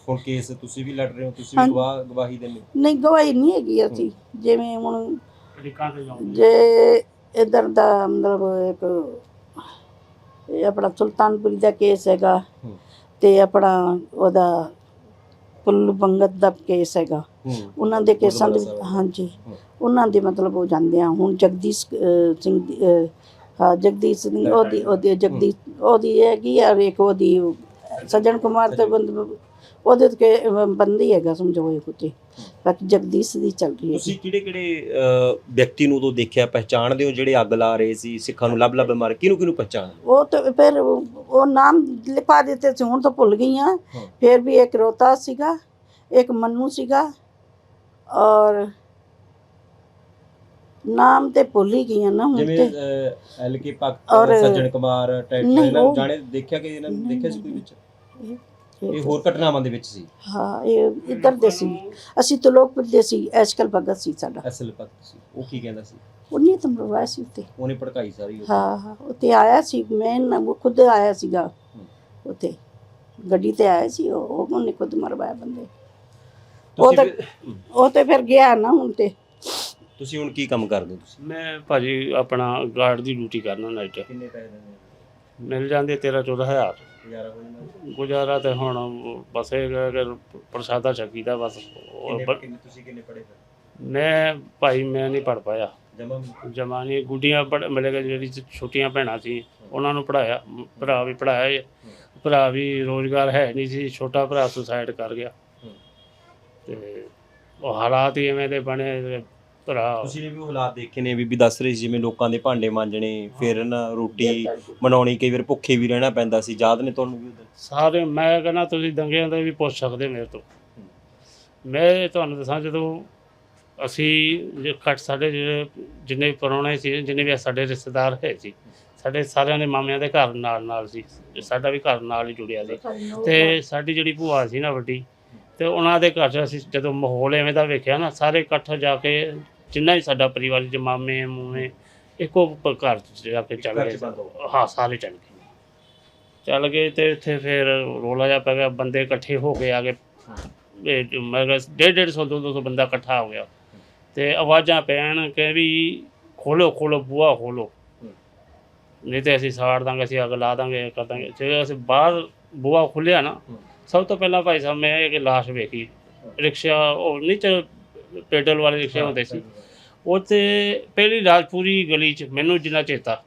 ਹੁਣ ਕੇਸ ਤੁਸੀਂ ਵੀ ਲੜ ਰਹੇ ਹੋ ਤੁਸੀਂ ਵੀ। ਗਵਾਹ ਗਵਾਹੀ ਦਿੰਦੇ ਹੋ। ਨਹੀਂ ਗਵਾਹੀ ਨਹੀਂ ਹੈਗੀ ਅਸੀਂ। ਜਿਵੇਂ ਹੁਣ ਤੇ ਜੇ ਇਧਰ ਦਾ ਮਤਲਬ ਇੱਕ ਇਹ ਆਪਣਾ ਸੁਲਤਾਨਪੁਰੀ ਦਾ ਕੇਸ ਹੈਗਾ ਹੂੰ। ਤੇ ਆਪਣਾ ਉਹਦਾ ਪੁੱਲ ਬੰਗਤ ਦਾ ਕੇਸ ਹੈਗਾ। ਹੂੰ। ਉਹਨਾਂ ਦੇ ਕੇਸਾਂ ਦੇ। ਹਾਂਜੀ। ਹੂੰ। ਉਹਨਾਂ ਦੇ ਮਤਲਬ ਉਹ ਜਾਂਦੇ ਆ। ਹੁਣ ਜਗਦੀਸ਼ ਸਿੰਘ ਹਾਂ ਜਗਦੀਸ਼ ਸਿੰਘ ਉਹਦੀ ਉਹਦੀ ਜਗਦੀਸ਼ ਉਹਦੀ ਹੈਗੀ ਆ ਇੱਕ ਉਹਦੀ ਸੱਜਣ ਕੁਮਾਰ ਤੇ ਬੰਦ ਉਹਦੇ ਤੇ ਬੰਦੀ ਹੈਗਾ ਸਮਝੋ ਇਹ ਕੁਝ ਬਾਕੀ ਜਗਦੀਸ਼ ਦੀ ਚੱਲ ਰਹੀ ਹੈ ਤੁਸੀਂ ਕਿਹੜੇ ਕਿਹੜੇ ਵਿਅਕਤੀ ਨੂੰ ਉਦੋਂ ਦੇਖਿਆ ਪਹਿਚਾਣਦੇ ਹੋ ਜਿਹੜੇ ਅੱਗ ਲਾ ਰਹੇ ਸੀ ਸਿੱਖਾਂ ਨੂੰ ਲੱਭ ਲੱਭ ਮਾਰ ਕਿਹਨੂੰ ਕਿਹਨੂੰ ਪਹਿਚਾਣਦੇ ਉਹ ਤਾਂ ਫਿਰ ਉਹ ਨਾਮ ਲਿਖਾ ਦਿੱਤੇ ਸੀ ਹੁਣ ਤਾਂ ਭੁੱਲ ਗਈ। ਫਿਰ ਵੀ ਇੱਕ ਰੋਤਾ ਸੀਗਾ ਇੱਕ ਮੰਨੂ ਸੀਗਾ ਔਰ ਨਾਮ ਤੇ ਭੁੱਲ ਹੀ ਗਈਆਂ ਨਾ ਹੁਣ ਜਿਵੇਂ ਤੇ। ਐਲ ਕੇ ਪੱਕ ਔਰ- ਸੱਜਣ ਕੁਮਾਰ ਇਹਨਾਂ ਉਹ- ਜਾਣੇ ਦੇਖਿਆ ਕਿ ਇਹਨਾਂ ਦੇਖਿਆ ਸੀ ਕੋਈ ਵਿੱਚ? ਇਹ- ਹੋਰ ਘਟਨਾਵਾਂ ਦੇ ਵਿੱਚ ਸੀ? ਹਾਂ ਇਹ ਇੱਧਰ ਦੇ ਸੀ। ਅਸੀਂ ਤਾਂ ਲੋਕ ਦੇ ਸੀ ਐਸ਼ਕਲ ਭਗਤ ਸੀ ਸਾਡਾ। ਅਸਲ ਪੱਕ ਸੀ। ਉਹ ਕੀ ਕਹਿੰਦਾ ਸੀ? ਉਹਨੇ ਤਾਂ ਮਰਵਾਇਆ ਸੀ ਉੱਤੇ ਉਹਨੇ ਭੜਕਾਈ ਸਾਰੀ ਉਹ। ਹਾਂ ਹਾਂ ਉੱਤੇ ਆਇਆ ਸੀ। ਮੈਂ ਨਾ- ਉਹ ਖੁਦ ਆਇਆ ਸੀਗਾ ਉੱਤੇ ਗੱਡੀ ਤੇ ਆਇਆ ਸੀ ਉਹ ਉਹਨੇ ਖੁਦ ਮਰਵਾਇਆ ਬੰਦੇ। ਉਹ ਤੁਸੀਂ ਤਾਂ ਉਹ ਤੇ ਫਿਰ ਗਿਆ ਨਾ ਹੁਣ ਤੇ। ਤੁਸੀਂ ਹੁਣ ਕੀ ਕੰਮ ਕਰਦੇ ਹੋ ਤੁਸੀਂ? ਮੈਂ ਭਾਜੀ ਆਪਣਾ ਗਾਰਡ ਦੀ ਡਿਊਟੀ ਕਰਨਾ ਨਾਈਟ ਕਿੰਨੇ ਪੈਸੇ ਦਿੰਦੇ ਮਿਲ ਜਾਂਦੇ 13 14000 ਗੁਜ਼ਾਰਾ ਹੋ ਜਾਂਦਾ ਗੁਜ਼ਾਰਾ ਤੇ ਹੁਣ ਬਸ ਇਹ ਹੈਗਾ ਕਿ ਪ੍ਰਸ਼ਾਦਾ ਛਕੀਦਾ ਬਸ। ਕਿੰਨੇ ਬ- ਕਿੰਨੇ ਤੁਸੀਂ ਕਿੰਨੇ ਪੜੇ ਫਿਰ? ਮੈਂ ਭਾਈ ਮੈਂ ਨਹੀਂ ਪੜ ਪਾਇਆ। ਜਮਾ ਜਮਾਨੀ ਗੁੱਡੀਆਂ ਪੜ ਮਿਲੇਗਾ ਜਿਹੜੀ ਛੋਟੀਆਂ ਭੈਣਾਂ ਸੀ ਉਹਨਾਂ ਨੂੰ ਪੜਾਇਆ ਭਰਾ ਵੀ ਪੜਾਇਆ ਭਰਾ ਵੀ ਰੋਜ਼ਗਾਰ ਹੈ ਨਹੀਂ ਸੀ ਛੋਟਾ ਭਰਾ ਸੁਸਾਈਡ ਕਰ ਗਿਆ। ਤੇ ਉਹ ਹਾਲਾਤ ਹੀ ਐਵੇਂ ਦੇ ਬਣੇ ਤੇ ਭਰਾ। ਤੁਸੀਂ ਵੀ ਹਾਲਾਤ ਦੇਖੇ ਨੇ ਬੀਬੀ ਦੱਸ ਰਹੀ ਸੀ ਜਿਵੇਂ ਲੋਕਾਂ ਦੇ ਭਾਂਡੇ ਮਾਂਜਣੇ ਫਿਰ ਨਾ ਰੋਟੀ ਬਣਾਉਣੀ ਕਈ ਵਾਰ ਭੁੱਖੇ ਵੀ ਰਹਿਣਾ ਪੈਂਦਾ ਸੀ। ਯਾਦ ਨੇ ਤੁਹਾਨੂੰ ਵੀ ਉਦੋਂ ਸਾਰੇ ਮੈਂ ਕਹਿੰਦਾ ਤੁਸੀਂ ਦੰਗਿਆਂ ਦਾ ਵੀ ਪੁੱਛ ਸਕਦੇ ਮੇਰੇ ਤੋਂ। ਮੈਂ ਤੁਹਾਨੂੰ ਦੱਸਾਂ ਜਦੋਂ ਅਸੀਂ ਜੇ ਘੱਟ ਸਾਡੇ ਜਿਹੜੇ ਜਿੰਨੇ ਵੀ ਪ੍ਰਾਹੁਣੇ ਸੀ ਜਿੰਨੇ ਵੀ ਸਾਡੇ ਰਿਸ਼ਤੇਦਾਰ ਹੈ ਸੀ ਸਾਡੇ ਸਾਰਿਆਂ ਦੇ ਮਾਮਿਆਂ ਦੇ ਘਰ ਨਾਲ ਨਾਲ ਸੀ ਸਾਡਾ ਵੀ ਘਰ ਨਾਲ ਹੀ ਜੁੜਿਆ ਸੀ। ਤੇ ਸਾਡੀ ਜਿਹੜੀ ਭੂਆ ਸੀ ਨਾ ਵੱਡੀ ਤੇ ਉਹਨਾਂ ਦੇ ਘਰ 'ਚ ਅਸੀਂ ਜਦੋਂ ਮਾਹੌਲ ਐਵੇਂ ਦਾ ਵੇਖਿਆ ਨਾ ਸਾਰੇ ਇਕੱਠ ਜਾ ਕੇ ਜਿੰਨਾ ਵੀ ਸਾਡਾ ਪਰਿਵਾਰ ਚ ਮਾਮੇ ਮੂਮੇ ਇੱਕੋ ਪ- ਘਰ 'ਚ ਜਾ ਕੇ ਚੱਲ ਗਏ ਹੋ ਹਾਂ ਸਾਰੇ ਚੱਲ ਗਏ। ਚੱਲ ਗਏ ਤੇ ਇੱਥੇ ਫਿਰ ਰੋਲਾ ਜਿਹਾ ਪੈ ਗਿਆ ਬੰਦੇ ਇਕੱਠੇ ਹੋ ਕੇ ਆ ਗਏ ਇਹ ਜੋ ਮੈਂ ਕਿਹਾ ਡੇਢ ਡੇਢ ਸੌ ਦੋ ਦੋ ਸੌ ਬੰਦਾ ਇਕੱਠਾ ਹੋ ਗਿਆ। ਤੇ ਆਵਾਜ਼ਾਂ ਪੈਣ ਕਿ ਵੀ ਖੋਲੋ ਖੋਲੋ ਬੂਹਾ ਖੋਲੋ। ਨਹੀਂ ਤੇ ਅਸੀਂ ਸਾੜ ਦਾਂਗੇ ਅਸੀਂ ਅੱਗ ਲਾ ਦਾਂਗੇ ਇਹ ਕਰ ਦਾਂਗੇ। ਜੇ ਅਸੀਂ ਬਾਹਰ ਬੂਹਾ ਖੁੱਲਿਆ ਨਾ ਸਭ ਤੋਂ ਪਹਿਲਾਂ ਭਾਈ ਸਾਹਿਬ ਮੈਂ ਇੱਕ ਲਾਸ਼ ਵੇਖੀ। ਰਿਕਸ਼ਾ ਉਹ ਨਹੀਂ ਚ ਪੈਡਲ ਵਾਲੇ ਰਿਕਸ਼ੇ ਹੁੰਦੇ ਸੀ। 'ਤੇ ਪਹਿਲੀ ਰਾਜਪੂਰੀ ਗਲੀ 'ਚ ਮੈਨੂੰ ਜਿੰਨਾ ਚੇਤਾ।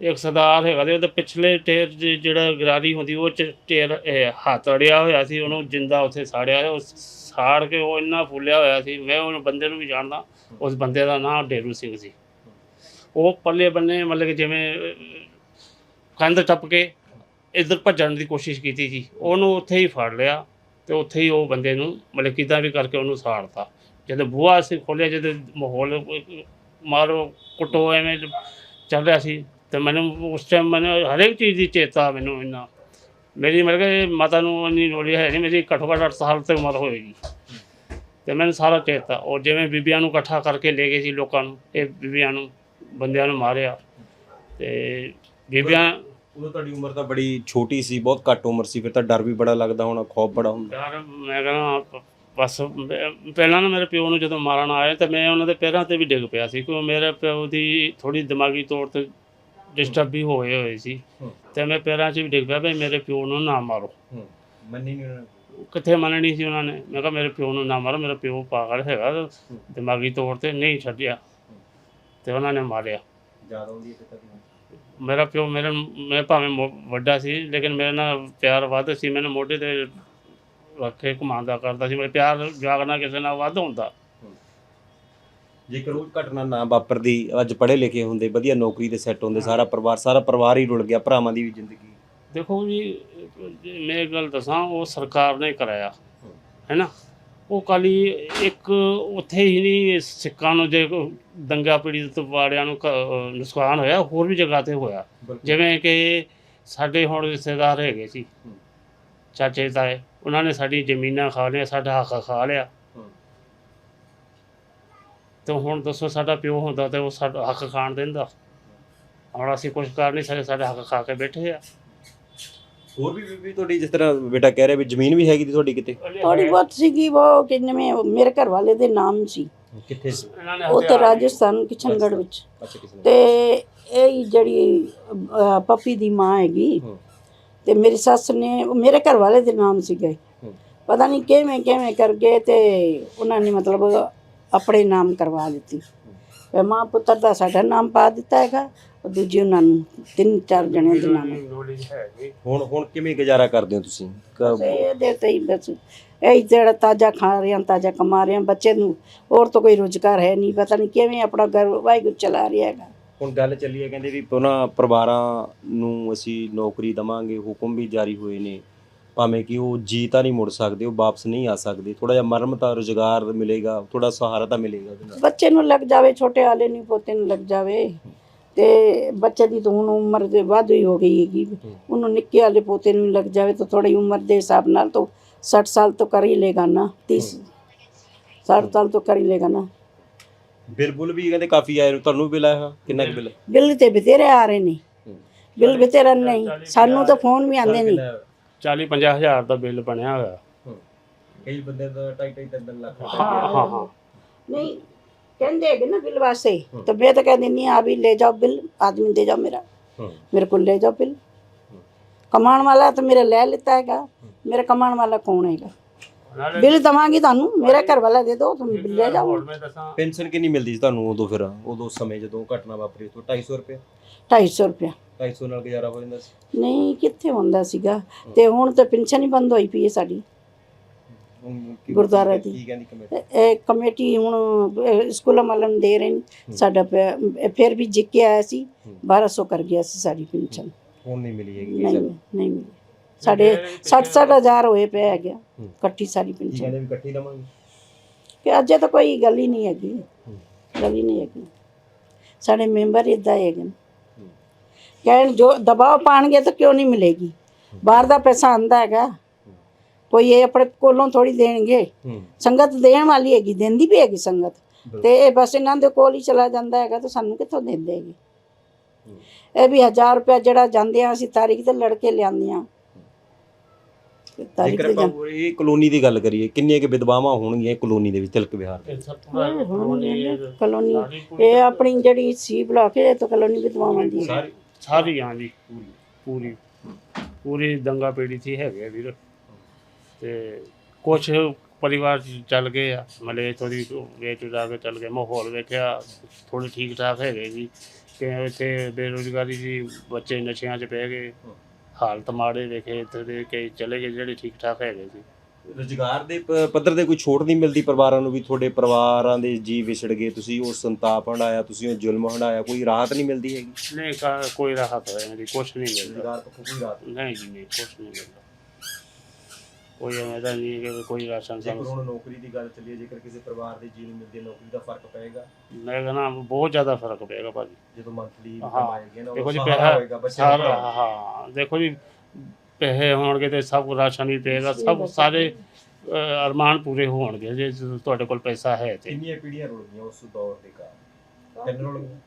ਇੱਕ ਸਰਦਾਰ ਹੈਗਾ ਤੇ ਉਹਦੇ ਪਿਛਲੇ ਟੇਰ 'ਚ ਜਿਹੜਾ ਗਰਾਰੀ ਹੁੰਦੀ ਉਹ 'ਚ ਟੇਰ ਇਹ, ਹੱਥ ਅੜਿਆ ਹੋਇਆ ਸੀ ਉਹਨੂੰ ਜਿੰਦਾ ਉੱਥੇ ਸਾੜਿਆ ਉਹ ਸਾੜ ਕੇ ਉਹ ਇੰਨਾ ਫੁੱਲਿਆ ਹੋਇਆ ਸੀ ਮੈਂ ਉਹ ਬੰਦੇ ਨੂੰ ਵੀ ਜਾਣਦਾ ਉਸ ਬੰਦੇ ਦਾ ਨਾਮ ਡੇਰੂ ਸਿੰਘ ਸੀ। ਉਹ ਪੱਲੇ ਬੰਨੇ ਮਤਲਬ ਕਿ ਜਿਵੇਂ ਅਹ, ਕੰਧ ਟੱਪ ਕੇ ਇੱਧਰ ਭੱਜਣ ਦੀ ਕੋਸ਼ਿਸ਼ ਕੀਤੀ ਸੀ ਉਹਨੂੰ ਉੱਥੇ ਹੀ ਫੜ ਲਿਆ ਤੇ ਉੱਥੇ ਹੀ ਉਹ ਬੰਦੇ ਨੂੰ ਮਤਲਬ ਕਿਦਾਂ ਵੀ ਕਰਕੇ ਉਹਨੂੰ ਸਾੜਤਾ। ਜਦੋਂ ਬੂਹਾ ਅਸੀਂ ਖੋਲਿਆ ਜਦੋਂ ਮਾਹੌਲ ਮਾਰੋ ਕੁੱਟੋ ਐਵੇਂ ਚੱਲ ਰਿਹਾ ਸੀ ਤੇ ਮੈਨੂੰ ਉਸ ਟਾਈਮ ਮੈਨੂੰ ਹਰੇਕ ਚੀਜ਼ ਦੀ ਚੇਤਾ ਮੈਨੂੰ ਇੰਨਾ। ਮੇਰੀ ਮਤਲਬ ਕਿ ਮਾਤਾ ਨੂੰ ਇੰਨੀ ਨੌਲੇਜ ਹੈ ਨਹੀਂ ਮੇਰੀ ਘੱਟੋ ਘੱਟ 8 ਸਾਲ ਤੇ ਉਮਰ ਹੋਏਗੀ। ਤੇ ਮੈਨੂੰ ਸਾਰਾ ਚੇਤਾ ਔਰ ਜਿਵੇਂ ਬੀਬੀਆਂ ਨੂੰ ਇਕੱਠਾ ਕਰਕੇ ਲੈ ਗਏ ਸੀ ਲੋਕਾਂ ਨੂੰ ਇਹ ਬੀਬੀਆਂ ਨੂੰ ਬੰਦਿਆਂ ਨੂੰ ਮਾਰਿਆ। ਤੇ ਬੀਬੀਆਂ ਉਦੋਂ ਤੁਹਾਡੀ ਉਮਰ ਤਾਂ ਬੜੀ ਛੋਟੀ ਸੀ ਬਹੁਤ ਘੱਟ ਉਮਰ ਸੀ ਫਿਰ ਤਾਂ ਡਰ ਵੀ ਬੜਾ ਲੱਗਦਾ ਹੋਣਾ ਖੌਫ ਬੜਾ ਹੁੰਦਾ। ਯਾਰ ਮੈਂ ਕਹਿੰਦਾ ਬਸ ਪਹਿਲਾਂ ਨਾ ਮੇਰੇ ਪਿਓ ਨੂੰ ਜਦੋਂ ਮਾਰਨ ਆਏ ਤਾਂ ਮੈਂ ਉਹਨਾਂ ਦੇ ਪੈਰਾਂ ਤੇ ਵੀ ਡਿੱਗ ਪਿਆ ਸੀ ਕਿਉਂਕਿ ਮੇਰੇ ਪਿਓ ਦੀ ਥੋੜੀ ਦਿਮਾਗੀ ਤੌਰ ਤੇ ਡਿਸਟਰਬ ਵੀ ਹੋਏ ਹੋਏ ਸੀ। ਤੇ ਮੈਂ ਪੈਰਾਂ 'ਚ ਵੀ ਡਿੱਗ ਪਿਆ ਵੀ ਮੇਰੇ ਪਿਓ ਨੂੰ ਨਾ ਮਾਰੋ। ਮੰਨੀ ਨਹੀਂ ਉਹਨਾਂ ਕਿੱਥੇ ਮੰਨਣੀ ਸੀ ਉਹਨਾਂ ਨੇ? ਮੈਂ ਕਿਹਾ ਮੇਰੇ ਪਿਓ ਨੂੰ ਨਾ ਮਾਰੋ ਮੇਰਾ ਪਿਓ ਪਾਗਲ ਹੈਗਾ ਦਿਮਾਗੀ ਤੌਰ ਤੇ ਨਹੀਂ ਛੱਡਿਆ। ਤੇ ਉਹਨਾਂ ਨੇ ਮਾਰਿਆ। ਜ਼ਿਆਦਾ ਹੁੰਦੀ ਹੈ ਮੇਰਾ ਪਿਓ ਮੇਰੇ ਮੈਂ ਭਾਵੇਂ ਵੱਡਾ ਸੀ ਲੇਕਿਨ ਮੇਰੇ ਨਾਲ ਪਿਆਰ ਵੱਧ ਸੀ ਮੈਨੂੰ ਮੋਢੇ ਤੇ ਰੱਖ ਕੇ ਘੁਮਾਉਂਦਾ ਕਰਦਾ ਸੀ ਮੇਰੇ ਪਿਆਰ ਜਾਗਣਾ ਕਿਸੇ ਨਾਲ ਵੱਧ ਹੁੰਦਾ। ਜੇਕਰ ਉਹ ਘਟਨਾ ਨਾ ਵਾਪਰਦੀ ਅੱਜ ਪੜ੍ਹੇ ਲਿਖੇ ਹੁੰਦੇ ਵਧੀਆ ਨੌਕਰੀ ਤੇ ਸੈੱਟ ਹੁੰਦੇ ਸਾਰਾ ਪਰਿਵਾਰ ਸਾਰਾ ਪਰਿਵਾਰ ਹੀ ਰੁਲ ਗਿਆ ਭਰਾਵਾਂ ਦੀ ਵੀ ਜ਼ਿੰਦਗੀ। ਦੇਖੋ ਜੀ ਮੈਂ ਇੱਕ ਗੱਲ ਦੱਸਾਂ ਉਹ ਸਰਕਾਰ ਨੇ ਕਰਾਇਆ ਹੈ ਨਾ ਉਹ ਕਾਲੀ ਇੱਕ ਉੱਥੇ ਹੀ ਨਹੀਂ ਸਿੱਕਾਂ ਨੂੰ ਜੇ ਦੰਗਾ ਪੀੜਿਤ ਵਾਲਿਆਂ ਨੂੰ ਨੁਕਸਾਨ ਹੋਇਆ ਹੋਰ ਵੀ ਜਗ੍ਹਾ ਤੇ ਹੋਇਆ। ਜਿਵੇਂ ਕਿ ਸਾਡੇ ਹੁਣ ਰਿਸ਼ਤੇਦਾਰ ਹੈਗੇ ਸੀ। ਚਾਚੇ ਤਾਏ। ਉਹਨਾਂ ਨੇ ਸਾਡੀ ਜ਼ਮੀਨਾਂ ਖਾ ਲਿਆ ਸਾਡਾ ਹੱਕ ਖਾ ਲਿਆ। ਹੂੰ। ਤੇ ਹੁਣ ਦੱਸੋ ਸਾਡਾ ਪਿਓ ਹੁੰਦਾ ਤੇ ਉਹ ਸਾਡਾ ਹੱਕ ਖਾਣ ਦਿੰਦਾ। ਹੁਣ ਅਸੀਂ ਕੁਝ ਕਰ ਨਹੀਂ ਸਕਦੇ ਸਾਡੇ ਹੱਕ ਖਾ ਕੇ ਬੈਠੇ ਆ। ਹੋਰ ਵੀ ਬੀਬੀ ਤੁਹਾਡੀ ਜਿਸ ਤਰ੍ਹਾਂ ਬੇਟਾ ਕਹਿ ਰਿਹਾ ਵੀ ਜ਼ਮੀਨ ਵੀ ਹੈਗੀ ਤੁਹਾਡੀ ਕਿਤੇ? ਥੋੜੀ ਬਹੁਤ ਸੀਗੀ ਉਹ ਕਿੰਨੇ ਮੇਰੇ ਘਰ ਵਾਲੇ ਦੇ ਨਾਮ ਸੀ। ਕਿੱਥੇ ਉਹ ਤੇ ਰਾਜਸਥਾਨ ਕਿਸ਼ਨਗੜ੍ਹ ਵਿੱਚ। ਤੇ ਇਹ ਜਿਹੜੀ ਪੱਪੀ ਦੀ ਮਾਂ ਹੈਗੀ। ਤੇ ਮੇਰੀ ਸੱਸ ਨੇ ਉਹ ਮੇਰੇ ਘਰ ਵਾਲੇ ਦੇ ਨਾਮ ਸੀਗੇ। ਹੂੰ। ਪਤਾ ਨਹੀਂ ਕਿਵੇਂ ਕਿਵੇਂ ਕਰਕੇ ਤੇ ਉਹਨਾਂ ਨੇ ਮਤਲਬ ਆਪਣੇ ਨਾਮ ਕਰਵਾ ਦਿੱਤੀ। ਤੇ ਮਾਂ ਪੁੱਤਰ ਦਾ ਸਾਡਾ ਨਾਮ ਪਾ ਦਿੱਤਾ ਹੈਗਾ ਉਹ ਦੂਜੀ ਉਹਨਾਂ ਨੂੰ ਤਿੰਨ ਚਾਰ ਜਣਿਆਂ ਦੇ ਨਾਮ। ਹੁਣ ਹੁਣ ਕਿਵੇਂ ਗੁਜ਼ਾਰਾ ਕਰਦੇ ਹੋ ਤੁਸੀਂ? ਇਹਦੇ ਤੇ ਹੀ ਬਸ ਇਹ ਜਿਹੜਾ ਤਾਜ਼ਾ ਖਾ ਰਹੇ ਹਾਂ ਤਾਜ਼ਾ ਕਮਾ ਰਹੇ ਹਾਂ ਬੱਚੇ ਨੂੰ ਹੋਰ ਤਾਂ ਕੋਈ ਰੋਜ਼ਗਾਰ ਹੈ ਨਹੀਂ ਪਤਾ ਨਹੀਂ ਕਿਵੇਂ ਆਪਣਾ ਘਰ ਵਾਹਿਗੁਰੂ ਚਲਾ ਰਿਹਾ ਹੈਗਾ। ਹੁਣ ਗੱਲ ਚੱਲੀ ਹੈ ਕਹਿੰਦੇ ਵੀ ਉਹਨਾਂ ਪਰਿਵਾਰਾਂ ਨੂੰ ਅਸੀਂ ਨੌਕਰੀ ਦਵਾਂਗੇ ਹੁਕਮ ਵੀ ਜਾਰੀ ਹੋਏ ਨੇ। ਭਾਵੇਂ ਕਿ ਉਹ ਜੀ ਤਾਂ ਨਹੀਂ ਮੁੜ ਸਕਦੇ ਉਹ ਵਾਪਸ ਨਹੀਂ ਆ ਸਕਦੇ। ਥੋੜਾ ਜਿਹਾ ਮਰਮ ਤਾਂ ਰੁਜ਼ਗਾਰ ਮਿਲੇਗਾ ਥੋੜਾ ਸਹਾਰਾ ਤਾਂ ਮਿਲੇਗਾ ਉਹਦੇ ਨਾਲ। ਬੱਚੇ ਨੂੰ ਲੱਗ ਜਾਵੇ ਛੋਟੇ ਵਾਲੇ ਨੂੰ ਪੋਤੇ ਨੂੰ ਲੱਗ ਜਾਵੇ। ਤੇ ਬੱਚੇ ਦੀ ਤਾਂ ਹੁਣ ਉਮਰ ਦੇ ਵੱਧ ਹੀ ਹੋ ਗਈ ਹੈਗੀ। ਉਹਨੂੰ ਨਿੱਕੇ ਵਾਲੇ ਪੋਤੇ ਨੂੰ ਲੱਗ ਜਾਵੇ ਤਾਂ ਥੋੜੀ ਉਮਰ ਦੇ ਹਿਸਾਬ ਨਾਲ ਤਾਂ 60 ਸਾਲ ਤੋਂ ਕਰ ਹੀ ਲੇਗਾ ਨਾ 30 60 ਸਾਲ ਤੋਂ ਕਰ ਹੀ ਲੇਗਾ ਨਾ। ਬਿੱਲ ਵੀ ਕਹਿੰਦੇ ਕਾਫੀ ਆਏ ਤੁਹਾਨੂੰ ਬਿੱਲ ਆਇਆ ਕਿੰਨਾ ਕੁ ਬਿੱਲ ਬਿੱਲ? ਤੇ ਬਥੇਰੇ ਆ ਰਹੇ ਨੇ। ਬਿੱਲ ਬਥੇਰਾ ਨਹੀਂ ਸਾਨੂੰ ਤਾਂ ਫੋਨ ਵੀ ਆਉਂਦੇ ਨਹੀਂ। 40 ਹਜ਼ਾਰ ਦਾ ਬਿੱਲ ਬਣਿਆ ਹੋਇਆ। ਕਈ ਬੰਦੇ ਦਾ 2.5 3 ਲੱਖ ਹਾਂ ਹਾਂ ਹਾਂ। ਨਹੀਂ ਕਹਿੰਦੇ ਹੈਗੇ ਨਾ ਬਿੱਲ ਵਾਸਤੇ। ਤਾਂ ਮੈਂ ਤਾਂ ਕਹਿ ਦਿੰਦੀ ਆ ਵੀ ਲੈ ਜਾਓ ਬਿੱਲ ਆਦਮੀ ਦੇ ਜਾਓ ਮੇਰਾ। ਮੇਰੇ ਕੋਲ ਲੈ ਜਾਓ ਬਿੱਲ। ਕਮਾਉਣ ਵਾਲਾ ਤਾਂ ਮੇਰਾ ਲੈ ਲਿਤਾ ਹੈਗਾ। ਮੇਰਾ ਕਮਾਉਣ ਵਾਲਾ ਕੌਣ ਹੈਗਾ? ਬਿੱਲ ਦਵਾਂਗੀ ਤੁਹਾਨੂੰ ਮੇਰਾ ਘਰ ਵਾਲਾ ਦੇ ਦਿਓ ਤੁਸੀਂ ਬਿੱਲ ਲੈ ਜਾਓ। ਪੈਨਸ਼ਨ ਕਿੰਨੀ ਮਿਲਦੀ ਸੀ ਤੁਹਾਨੂੰ ਉਦੋਂ ਫਿਰ ਉਦੋਂ ਸਮੇਂ ਜਦੋਂ ਘਟਨਾ ਵਾਪਰੀ ਤੋਂ 250 ਰੁਪਏ 250 ਰੁਪਇਆ। 250 ਨਾਲ ਗੁਜ਼ਾਰਾ ਹੋ ਜਾਂਦਾ ਸੀ? ਨਹੀਂ ਕਿੱਥੇ ਹੁੰਦਾ ਸੀਗਾ? ਤੇ ਹੁਣ ਤਾਂ ਪੈਨਸ਼ਨ ਹੀ ਬੰਦ ਹੋਈ ਪਈ ਹੈ ਸਾਡੀ। ਗੁਰਦੁਆਰਾ ਦੀ। ਇਹ- ਕਮੇਟੀ ਹੁਣ ਸਕੂਲਾਂ ਨੂੰ ਦੇ ਰਹੇ ਨੇ। ਸਾਡਾ ਫਿਰ ਵੀ ਜਿੱਕ ਆਇਆ ਸੀ 1200 ਕਰ ਗਿਆ ਸੀ ਸਾਡੀ ਪੈਨਸ਼ਨ। ਹੁਣ ਨਹੀਂ ਮਿਲੀ ਹੈਗੀ ਨਹੀਂ ਨਹੀਂ ਮਿਲੀ। ਸਾਡੇ 60 60 ਹਜ਼ਾਰ ਹੋਏ ਪਏ ਹੈਗੇ ਇਕੱਠੀ ਸਾਰੀ ਪੈਨਸ਼ਨ ਕਹਿੰਦੇ ਵੀ ਇਕੱਠੀ ਲਵਾਂਗੇ ਕਿ ਅਜੇ ਤਾਂ ਕੋਈ ਗੱਲ ਹੀ ਨਹੀਂ ਹੈਗੀ ਗੱਲ ਹੀ ਨਹੀਂ ਹੈਗੀ। ਸਾਡੇ ਮੈਂਬਰ ਇਦਾਂ ਹੈਗੇ ਨੇ। ਕਹਿਣ ਜੋ ਦਬਾਅ ਪਾਣਗੇ ਤਾਂ ਕਿਉਂ ਨਹੀਂ ਮਿਲੇਗੀ? ਬਾਹਰ ਦਾ ਪੈਸਾ ਆਂਦਾ ਹੈਗਾ। ਕੋਈ ਇਹ ਆਪਣੇ ਕੋਲੋਂ ਥੋੜੀ ਦੇਣਗੇ। ਹੂੰ। ਸੰਗਤ ਦੇਣ ਵਾਲੀ ਹੈਗੀ ਦਿੰਦੀ ਵੀ ਹੈਗੀ ਸੰਗਤ। ਤੇ ਇਹ ਬਸ ਇਹਨਾਂ ਦੇ ਕੋਲ ਹੀ ਚਲਾ ਜਾਂਦਾ ਹੈਗਾ ਤਾਂ ਸਾਨੂੰ ਕਿੱਥੋਂ ਦਿੰਦੇ ਹੈਗੇ? ਇਹ ਵੀ 1000 ਰੁਪਏ ਜਿਹੜਾ ਜਾਂਦੇ ਆ ਅਸੀਂ ਤਾਰੀਖ ਤੇ ਲੜ ਕੇ ਲਿਆਂਦੇ ਆ। ਜੇਕਰ ਤੇ ਆਪਾਂ ਇਹ ਕਲੋਨੀ ਦੀ ਗੱਲ ਕਰੀਏ ਕਿੰਨੀਆਂ ਕਿ ਵਿਧਵਾਵਾਂ ਹੋਣਗੀਆਂ ਕਲੋਨੀ ਦੇ ਵਿੱਚ ਤਿਲਕ ਵਿਹਾਰ ਦੇ ਕਲੋਨੀ ਇਹ ਆਪਣੀ ਜਿਹੜੀ ਸੀ ਬਲਾਕ ਇਹ ਤਾਂ ਕਲੋਨੀ ਵਿਧਵਾਵਾਂ ਦੀ ਹੈ। ਸਾਰੀ ਸਾਰੀ ਹਾਂ ਜੀ ਪੂਰੀ ਪੂਰੀ ਦੰਗਾ ਪੀੜੀ ਸੀ ਹੈਗੇ ਆ ਵੀਰ। ਤੇ ਕੁਝ ਪਰਿਵਾਰ 'ਚ ਚੱਲ ਗਏ ਆ ਮਲੇ ਥੋੜੀ ਵੇਚ ਉਡਾ ਕੇ ਚੱਲ ਗਏ ਮਾਹੌਲ ਵੇਖਿਆ ਥੋੜੇ ਠੀਕ ਠਾਕ ਹੈਗੇ ਜੀ। ਕਿ ਇੱਥੇ ਬੇਰੁਜ਼ਗਾਰੀ ਜੀ ਬੱਚੇ ਨਸ਼ਿਆਂ 'ਚ ਪੈ ਗਏ। ਹਾਲਤ ਮਾੜੇ ਵੇਖੇ ਇੱਥੇ ਦੇ ਕਈ ਚਲੇ ਗਏ ਜਿਹੜੇ ਠੀਕ ਠਾਕ ਹੈਗੇ ਸੀ। ਰੁਜ਼ਗਾਰ ਦੇ ਪ- ਪੱਧਰ ਤੇ ਕੋਈ ਛੋਟ ਨਹੀਂ ਮਿਲਦੀ ਪਰਿਵਾਰਾਂ ਨੂੰ ਵੀ ਤੁਹਾਡੇ ਪਰਿਵਾਰਾਂ ਦੇ ਜੀ ਵਿਛੜ ਗਏ ਤੁਸੀਂ ਉਹ ਸੰਤਾਪ ਹੰਡਾਇਆ ਤੁਸੀਂ ਉਹ ਜ਼ੁਲਮ ਹੰਡਾਇਆ ਕੋਈ ਰਾਹਤ ਨਹੀਂ ਮਿਲਦੀ ਹੈਗੀ? ਨਹੀਂ ਕਾ- ਕੋਈ ਰਾਹਤ ਹੋਇਆ ਨਹੀਂ ਕੁਛ ਨਹੀਂ ਮਿਲਦਾ। ਰੁਜ਼ਗਾਰ ਪੱਖੋਂ ਕੋਈ ਰਾਹਤ ਨਹੀਂ ਜੀ ਨਹੀਂ ਕੁਛ ਨਹੀਂ ਮਿਲਦਾ। ਕੋਈ ਐਵੇਂ ਦਾ ਨਹੀਂ ਕਿ ਕੋਈ ਰਾਸ਼ਨ ਜੇਕਰ ਸਾਨੂੰ। ਹੁਣ ਨੌਕਰੀ ਦੀ ਗੱਲ ਚੱਲੀਏ ਜੇਕਰ ਕਿਸੇ ਪਰਿਵਾਰ ਦੇ ਜੀ ਨੂੰ ਮਿਲਦੀ ਹੈ ਨੌਕਰੀ ਦਾ ਫ਼ਰਕ ਪਏਗਾ? ਮੈਂ ਕਹਿੰਦਾ ਬਹੁਤ ਜ਼ਿਆਦਾ ਫ਼ਰਕ ਪਏਗਾ ਭਾਜੀ। ਜਦੋਂ ਮੰਥਲੀ ਹਾਂ। ਕਮਾਏਗੇ ਨਾ ਦੇਖੋ ਜੀ ਪੈਸਾ ਹੋਏਗਾ ਬੱਚਿਆਂ ਸਾਰਾ ਦਾ ਹਾਂ ਦੇਖੋ ਜੀ ਪੈਸੇ ਹੋਣਗੇ ਤੇ ਸਭ ਕੁਝ ਰਾਸ਼ਨ ਵੀ ਪਏਗਾ ਸਭ ਸਾਰੇ ਅਰਮਾਨ ਪੂਰੇ ਹੋਣਗੇ ਜੇ ਤੁਹਾਡੇ ਕੋਲ ਪੈਸਾ ਹੈ ਤੇ। ਕਿੰਨੀਆਂ ਪੀੜ੍ਹੀਆਂ ਰੁਲ ਗਈਆਂ ਉਸ ਦੌਰ ਦੇ ਕਾਰਨ? ਤਿੰਨ ਰੁਲ ਗਈਆਂ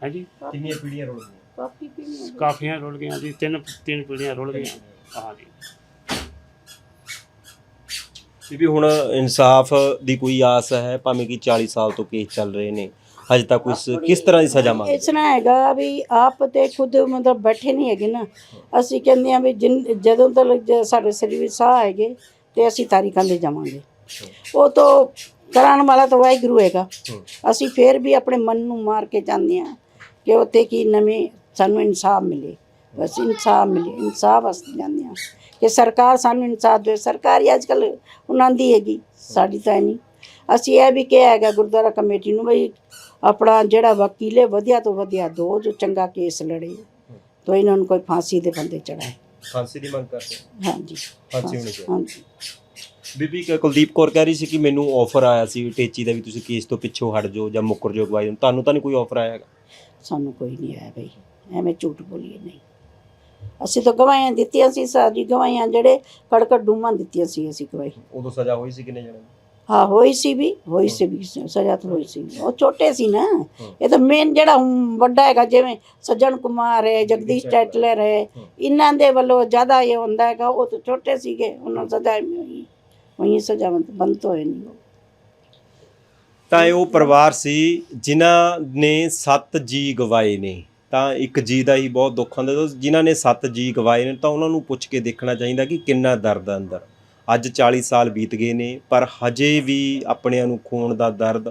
ਹਾਂਜੀ? ਕਿੰਨੀਆਂ ਪੀੜ੍ਹੀਆਂ ਰੁਲ ਗਈਆਂ? ਕਾਫੀ ਹੋ ਕਾਫੀਆਂ ਰੁਲ ਗਈਆਂ ਜੀ ਤਿੰਨ ਤਿੰਨ ਪੀੜ੍ਹੀਆਂ ਰੁਲ ਗਈਆਂ। ਹਾਂਜੀ। ਵੀ ਹੁਣ ਇਨਸਾਫ ਦੀ ਕੋਈ ਆਸ ਹੈ ਭਾਵੇਂ ਕਿ 40 ਸਾਲ ਤੋਂ ਕੇਸ ਚੱਲ ਰਹੇ ਨੇ ਹਜੇ ਤੱਕ ਉਸ ਕਿਸ ਤਰ੍ਹਾਂ ਦੀ ਸਜ਼ਾ ਮੰਗਦੇ? ਇਸ ਤਰ੍ਹਾਂ ਹੈਗਾ ਵੀ ਆਪ ਤੇ ਖੁਦ ਮਤਲਬ ਬੈਠੇ ਨਹੀਂ ਹੈਗੇ ਨਾ। ਅਸੀਂ ਕਹਿੰਦੇ ਆ ਵੀ ਜਿਨ ਜਦੋਂ ਤੱਕ ਸਾਡੇ ਸਰੀਰ ਵਿੱਚ ਸਾਹ ਹੈਗੇ ਤੇ ਅਸੀਂ ਤਾਰੀਖਾਂ ਦੇ ਜਾਵਾਂਗੇ। ਉਹ ਤੋਂ ਕਰਾਉਣ ਵਾਲਾ ਤਾਂ ਵਾਹਿਗੁਰੂ ਹੈਗਾ। ਅਸੀਂ ਫੇਰ ਵੀ ਆਪਣੇ ਮਨ ਨੂੰ ਮਾਰ ਕੇ ਜਾਂਦੇ ਆ ਕਿ ਉੱਥੇ ਕੀ ਨਵੇਂ ਸਾਨੂੰ ਇਨਸਾਫ ਮਿਲੇ। ਬਸ ਇਨਸਾਫ ਮਿਲੇ ਇਨਸਾਫ ਵਾਸਤੇ ਜਾਂਦੇ ਆ ਕਿ ਸਰਕਾਰ ਸਾਨੂੰ ਇਨਸਾਫ ਦੇ ਸਰਕਾਰ ਹੀ ਅੱਜ ਕੱਲ ਉਹਨਾਂ ਦੀ ਹੈਗੀ ਸਾਡੀ ਤਾਂ ਹੈ ਨਹੀਂ। ਅਸੀਂ ਇਹ ਵੀ ਕਿਹਾ ਹੈਗਾ ਗੁਰਦੁਆਰਾ ਕਮੇਟੀ ਨੂੰ ਬਈ ਆਪਣਾ ਜਿਹੜਾ ਵਕੀਲੇ ਵਧੀਆ ਤੋਂ ਵਧੀਆ ਦੋ ਜੋ ਚੰਗਾ ਕੇਸ ਲੜੇ ਤਾਂ ਇਹਨਾਂ ਨੂੰ ਕੋਈ ਫਾਂਸੀ ਦੇ ਬੰਦੇ ਚੜਾਏ ਫਾਂਸੀ ਦੀ ਮੰਗ ਕਰਦੇ ਹਾਂਜੀ। ਫਾਂਸੀ ਹੋਣੀ ਚਾਹੀਦੀ। ਹਾਂਜੀ ਬੀਬੀ ਕ- ਕੁਲਦੀਪ ਕੌਰ ਕਹਿ ਰਹੀ ਸੀ ਕਿ ਮੈਨੂੰ ਆਫਰ ਆਇਆ ਸੀ ਟੇਚੀ ਦਾ ਵੀ ਤੁਸੀਂ ਕੇਸ ਤੋਂ ਪਿੱਛੋਂ ਹਟ ਜਾਓ ਜਾਂ ਮੁੱਕਰ ਜਾਓ ਗਵਾਈ ਤੁਹਾਨੂੰ ਤਾਂ ਨਹੀਂ ਕੋਈ ਆਫਰ ਆਇਆ ਹੈਗਾ? ਸਾਨੂੰ ਕੋਈ ਨਹੀਂ ਆਇਆ ਬਈ। ਐਵੇਂ ਝੂਠ ਬੋਲੀਏ ਨਹੀਂ। ਅਸੀਂ ਤਾਂ ਗਵਾਹੀਆਂ ਦਿੱਤੀਆਂ ਸੀ ਸਾਡੀ ਗਵਾਹੀਆਂ ਜਿਹੜੇ ਕੜਕੜ ਡੂਮਾਂ ਦਿੱਤੀਆਂ ਸੀ ਅਸੀਂ ਗਵਾਹੀ। ਉਦੋਂ ਸਜ਼ਾ ਹੋਈ ਸੀ ਕਿੰਨੇ ਜਣੇ ਹਾਂ ਹੋਈ ਸੀ ਵੀ ਹੋਈ ਸੀ ਵੀ ਸਜ਼ਾ ਤਾਂ ਹੋਈ ਸੀ ਉਹ ਛੋਟੇ ਸੀ ਨਾ। ਇਹ ਤਾਂ ਮੇਨ ਜਿਹੜਾ ਹੁਣ ਵੱਡਾ ਹੈਗਾ ਜਿਵੇਂ ਸੱਜਣ ਕੁਮਾਰ ਹੈ ਜਗਦੀਸ਼ ਟੈਟਲਰ ਹੈ ਇਹਨਾਂ ਦੇ ਵੱਲੋਂ ਜ਼ਿਆਦਾ ਇਹ ਹੁੰਦਾ ਹੈਗਾ ਉਹ ਤਾਂ ਛੋਟੇ ਸੀਗੇ ਉਹਨਾਂ ਨੂੰ ਸਜ਼ਾ ਨਹੀਂ ਹੋਈ। ਉਹੀ ਸਜ਼ਾ ਬੰਦ ਬੰਦ ਹੋਏ ਨਹੀਂ। ਤਾਂ ਇਹ ਉਹ ਪਰਿਵਾਰ ਸੀ ਜਿਨ੍ਹਾਂ ਨੇ 7 ਜੀ ਗਵਾਏ ਨੇ। ਤਾਂ ਇੱਕ ਜੀ ਦਾ ਹੀ ਬਹੁਤ ਦੁੱਖ ਹੁੰਦਾ। ਜਦੋਂ ਜਿਨ੍ਹਾਂ ਨੇ ਸੱਤ ਜੀ ਗਵਾਏ ਨੇ, ਤਾਂ ਉਹਨਾਂ ਨੂੰ ਪੁੱਛ ਕੇ ਦੇਖਣਾ ਚਾਹੀਦਾ ਕਿ ਕਿੰਨਾ ਦਰਦ ਹੈ ਅੰਦਰ। ਅੱਜ 40 ਸਾਲ ਬੀਤ ਗਏ ਨੇ, ਪਰ ਹਜੇ ਵੀ ਆਪਣਿਆਂ ਨੂੰ ਖੂਨ ਦਾ ਦਰਦ,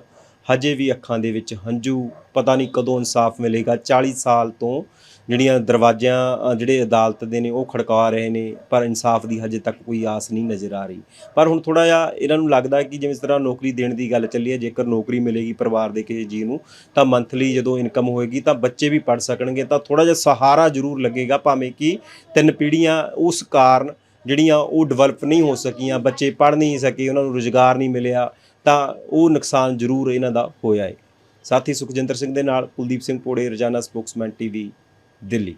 ਹਜੇ ਵੀ ਅੱਖਾਂ ਦੇ ਵਿੱਚ ਹੰਝੂ, ਪਤਾ ਨਹੀਂ ਕਦੋਂ ਇਨਸਾਫ ਮਿਲੇਗਾ। 40 ਸਾਲ ਤੋਂ ਜਿਹੜੀਆਂ ਦਰਵਾਜ਼ਿਆਂ ਜਿਹੜੇ ਅਦਾਲਤ ਦੇ ਨੇ, ਉਹ ਖੜਕਾ ਰਹੇ ਨੇ, ਪਰ ਇਨਸਾਫ ਦੀ ਹਜੇ ਤੱਕ ਕੋਈ ਆਸ ਨਹੀਂ ਨਜ਼ਰ ਆ ਰਹੀ। ਪਰ ਹੁਣ ਥੋੜਾ ਜਿਹਾ ਇਹਨਾਂ ਨੂੰ ਲੱਗਦਾ ਕਿ ਜਿਵੇਂ ਇਸ ਤਰ੍ਹਾਂ ਨੌਕਰੀ ਦੇਣ ਦੀ ਗੱਲ ਚੱਲੀ ਹੈ, ਜੇਕਰ ਨੌਕਰੀ ਮਿਲੇਗੀ ਪਰਿਵਾਰ ਦੇ ਕਿਸੇ ਜੀ ਨੂੰ, ਤਾਂ ਮੰਥਲੀ ਜਦੋਂ ਇਨਕਮ ਹੋਏਗੀ, ਤਾਂ ਬੱਚੇ ਵੀ ਪੜ ਸਕਣਗੇ, ਤਾਂ ਥੋੜਾ ਜਿਹਾ ਸਹਾਰਾ ਜ਼ਰੂਰ ਲੱਗੇਗਾ, ਭਾਵੇਂ ਕਿ ਤਿੰਨ ਪੀੜ੍ਹੀਆਂ ਉਸ ਕਾਰਨ ਜਿਹੜੀਆਂ ਉਹ ਡਿਵੈਲਪ ਨਹੀਂ ਹੋ ਸਕੀਆਂ, ਬੱਚੇ ਪੜ ਨਹੀਂ ਸਕੇ, ਉਹਨਾਂ ਨੂੰ ਰੁਜ਼ਗਾਰ ਨਹੀਂ ਮਿਲਿਆ, ਤਾਂ ਉਹ ਨੁਕਸਾਨ ਜ਼ਰੂਰ ਇਹਨਾਂ ਦਾ ਹੋਇਆ ਹੈ ਸਾਥੀ ਸੁਖਜਿੰਦਰ ਸਿੰਘ ਦੇ ਨਾਲ ਕੁਲਦੀਪ ਸਿੰਘ ਪੋੜੇ, ਰੋਜ਼ਾਨਾ ਸਪੋਕਸਮੈਨ ਟੀਵੀ। ਦਿੱਲੀ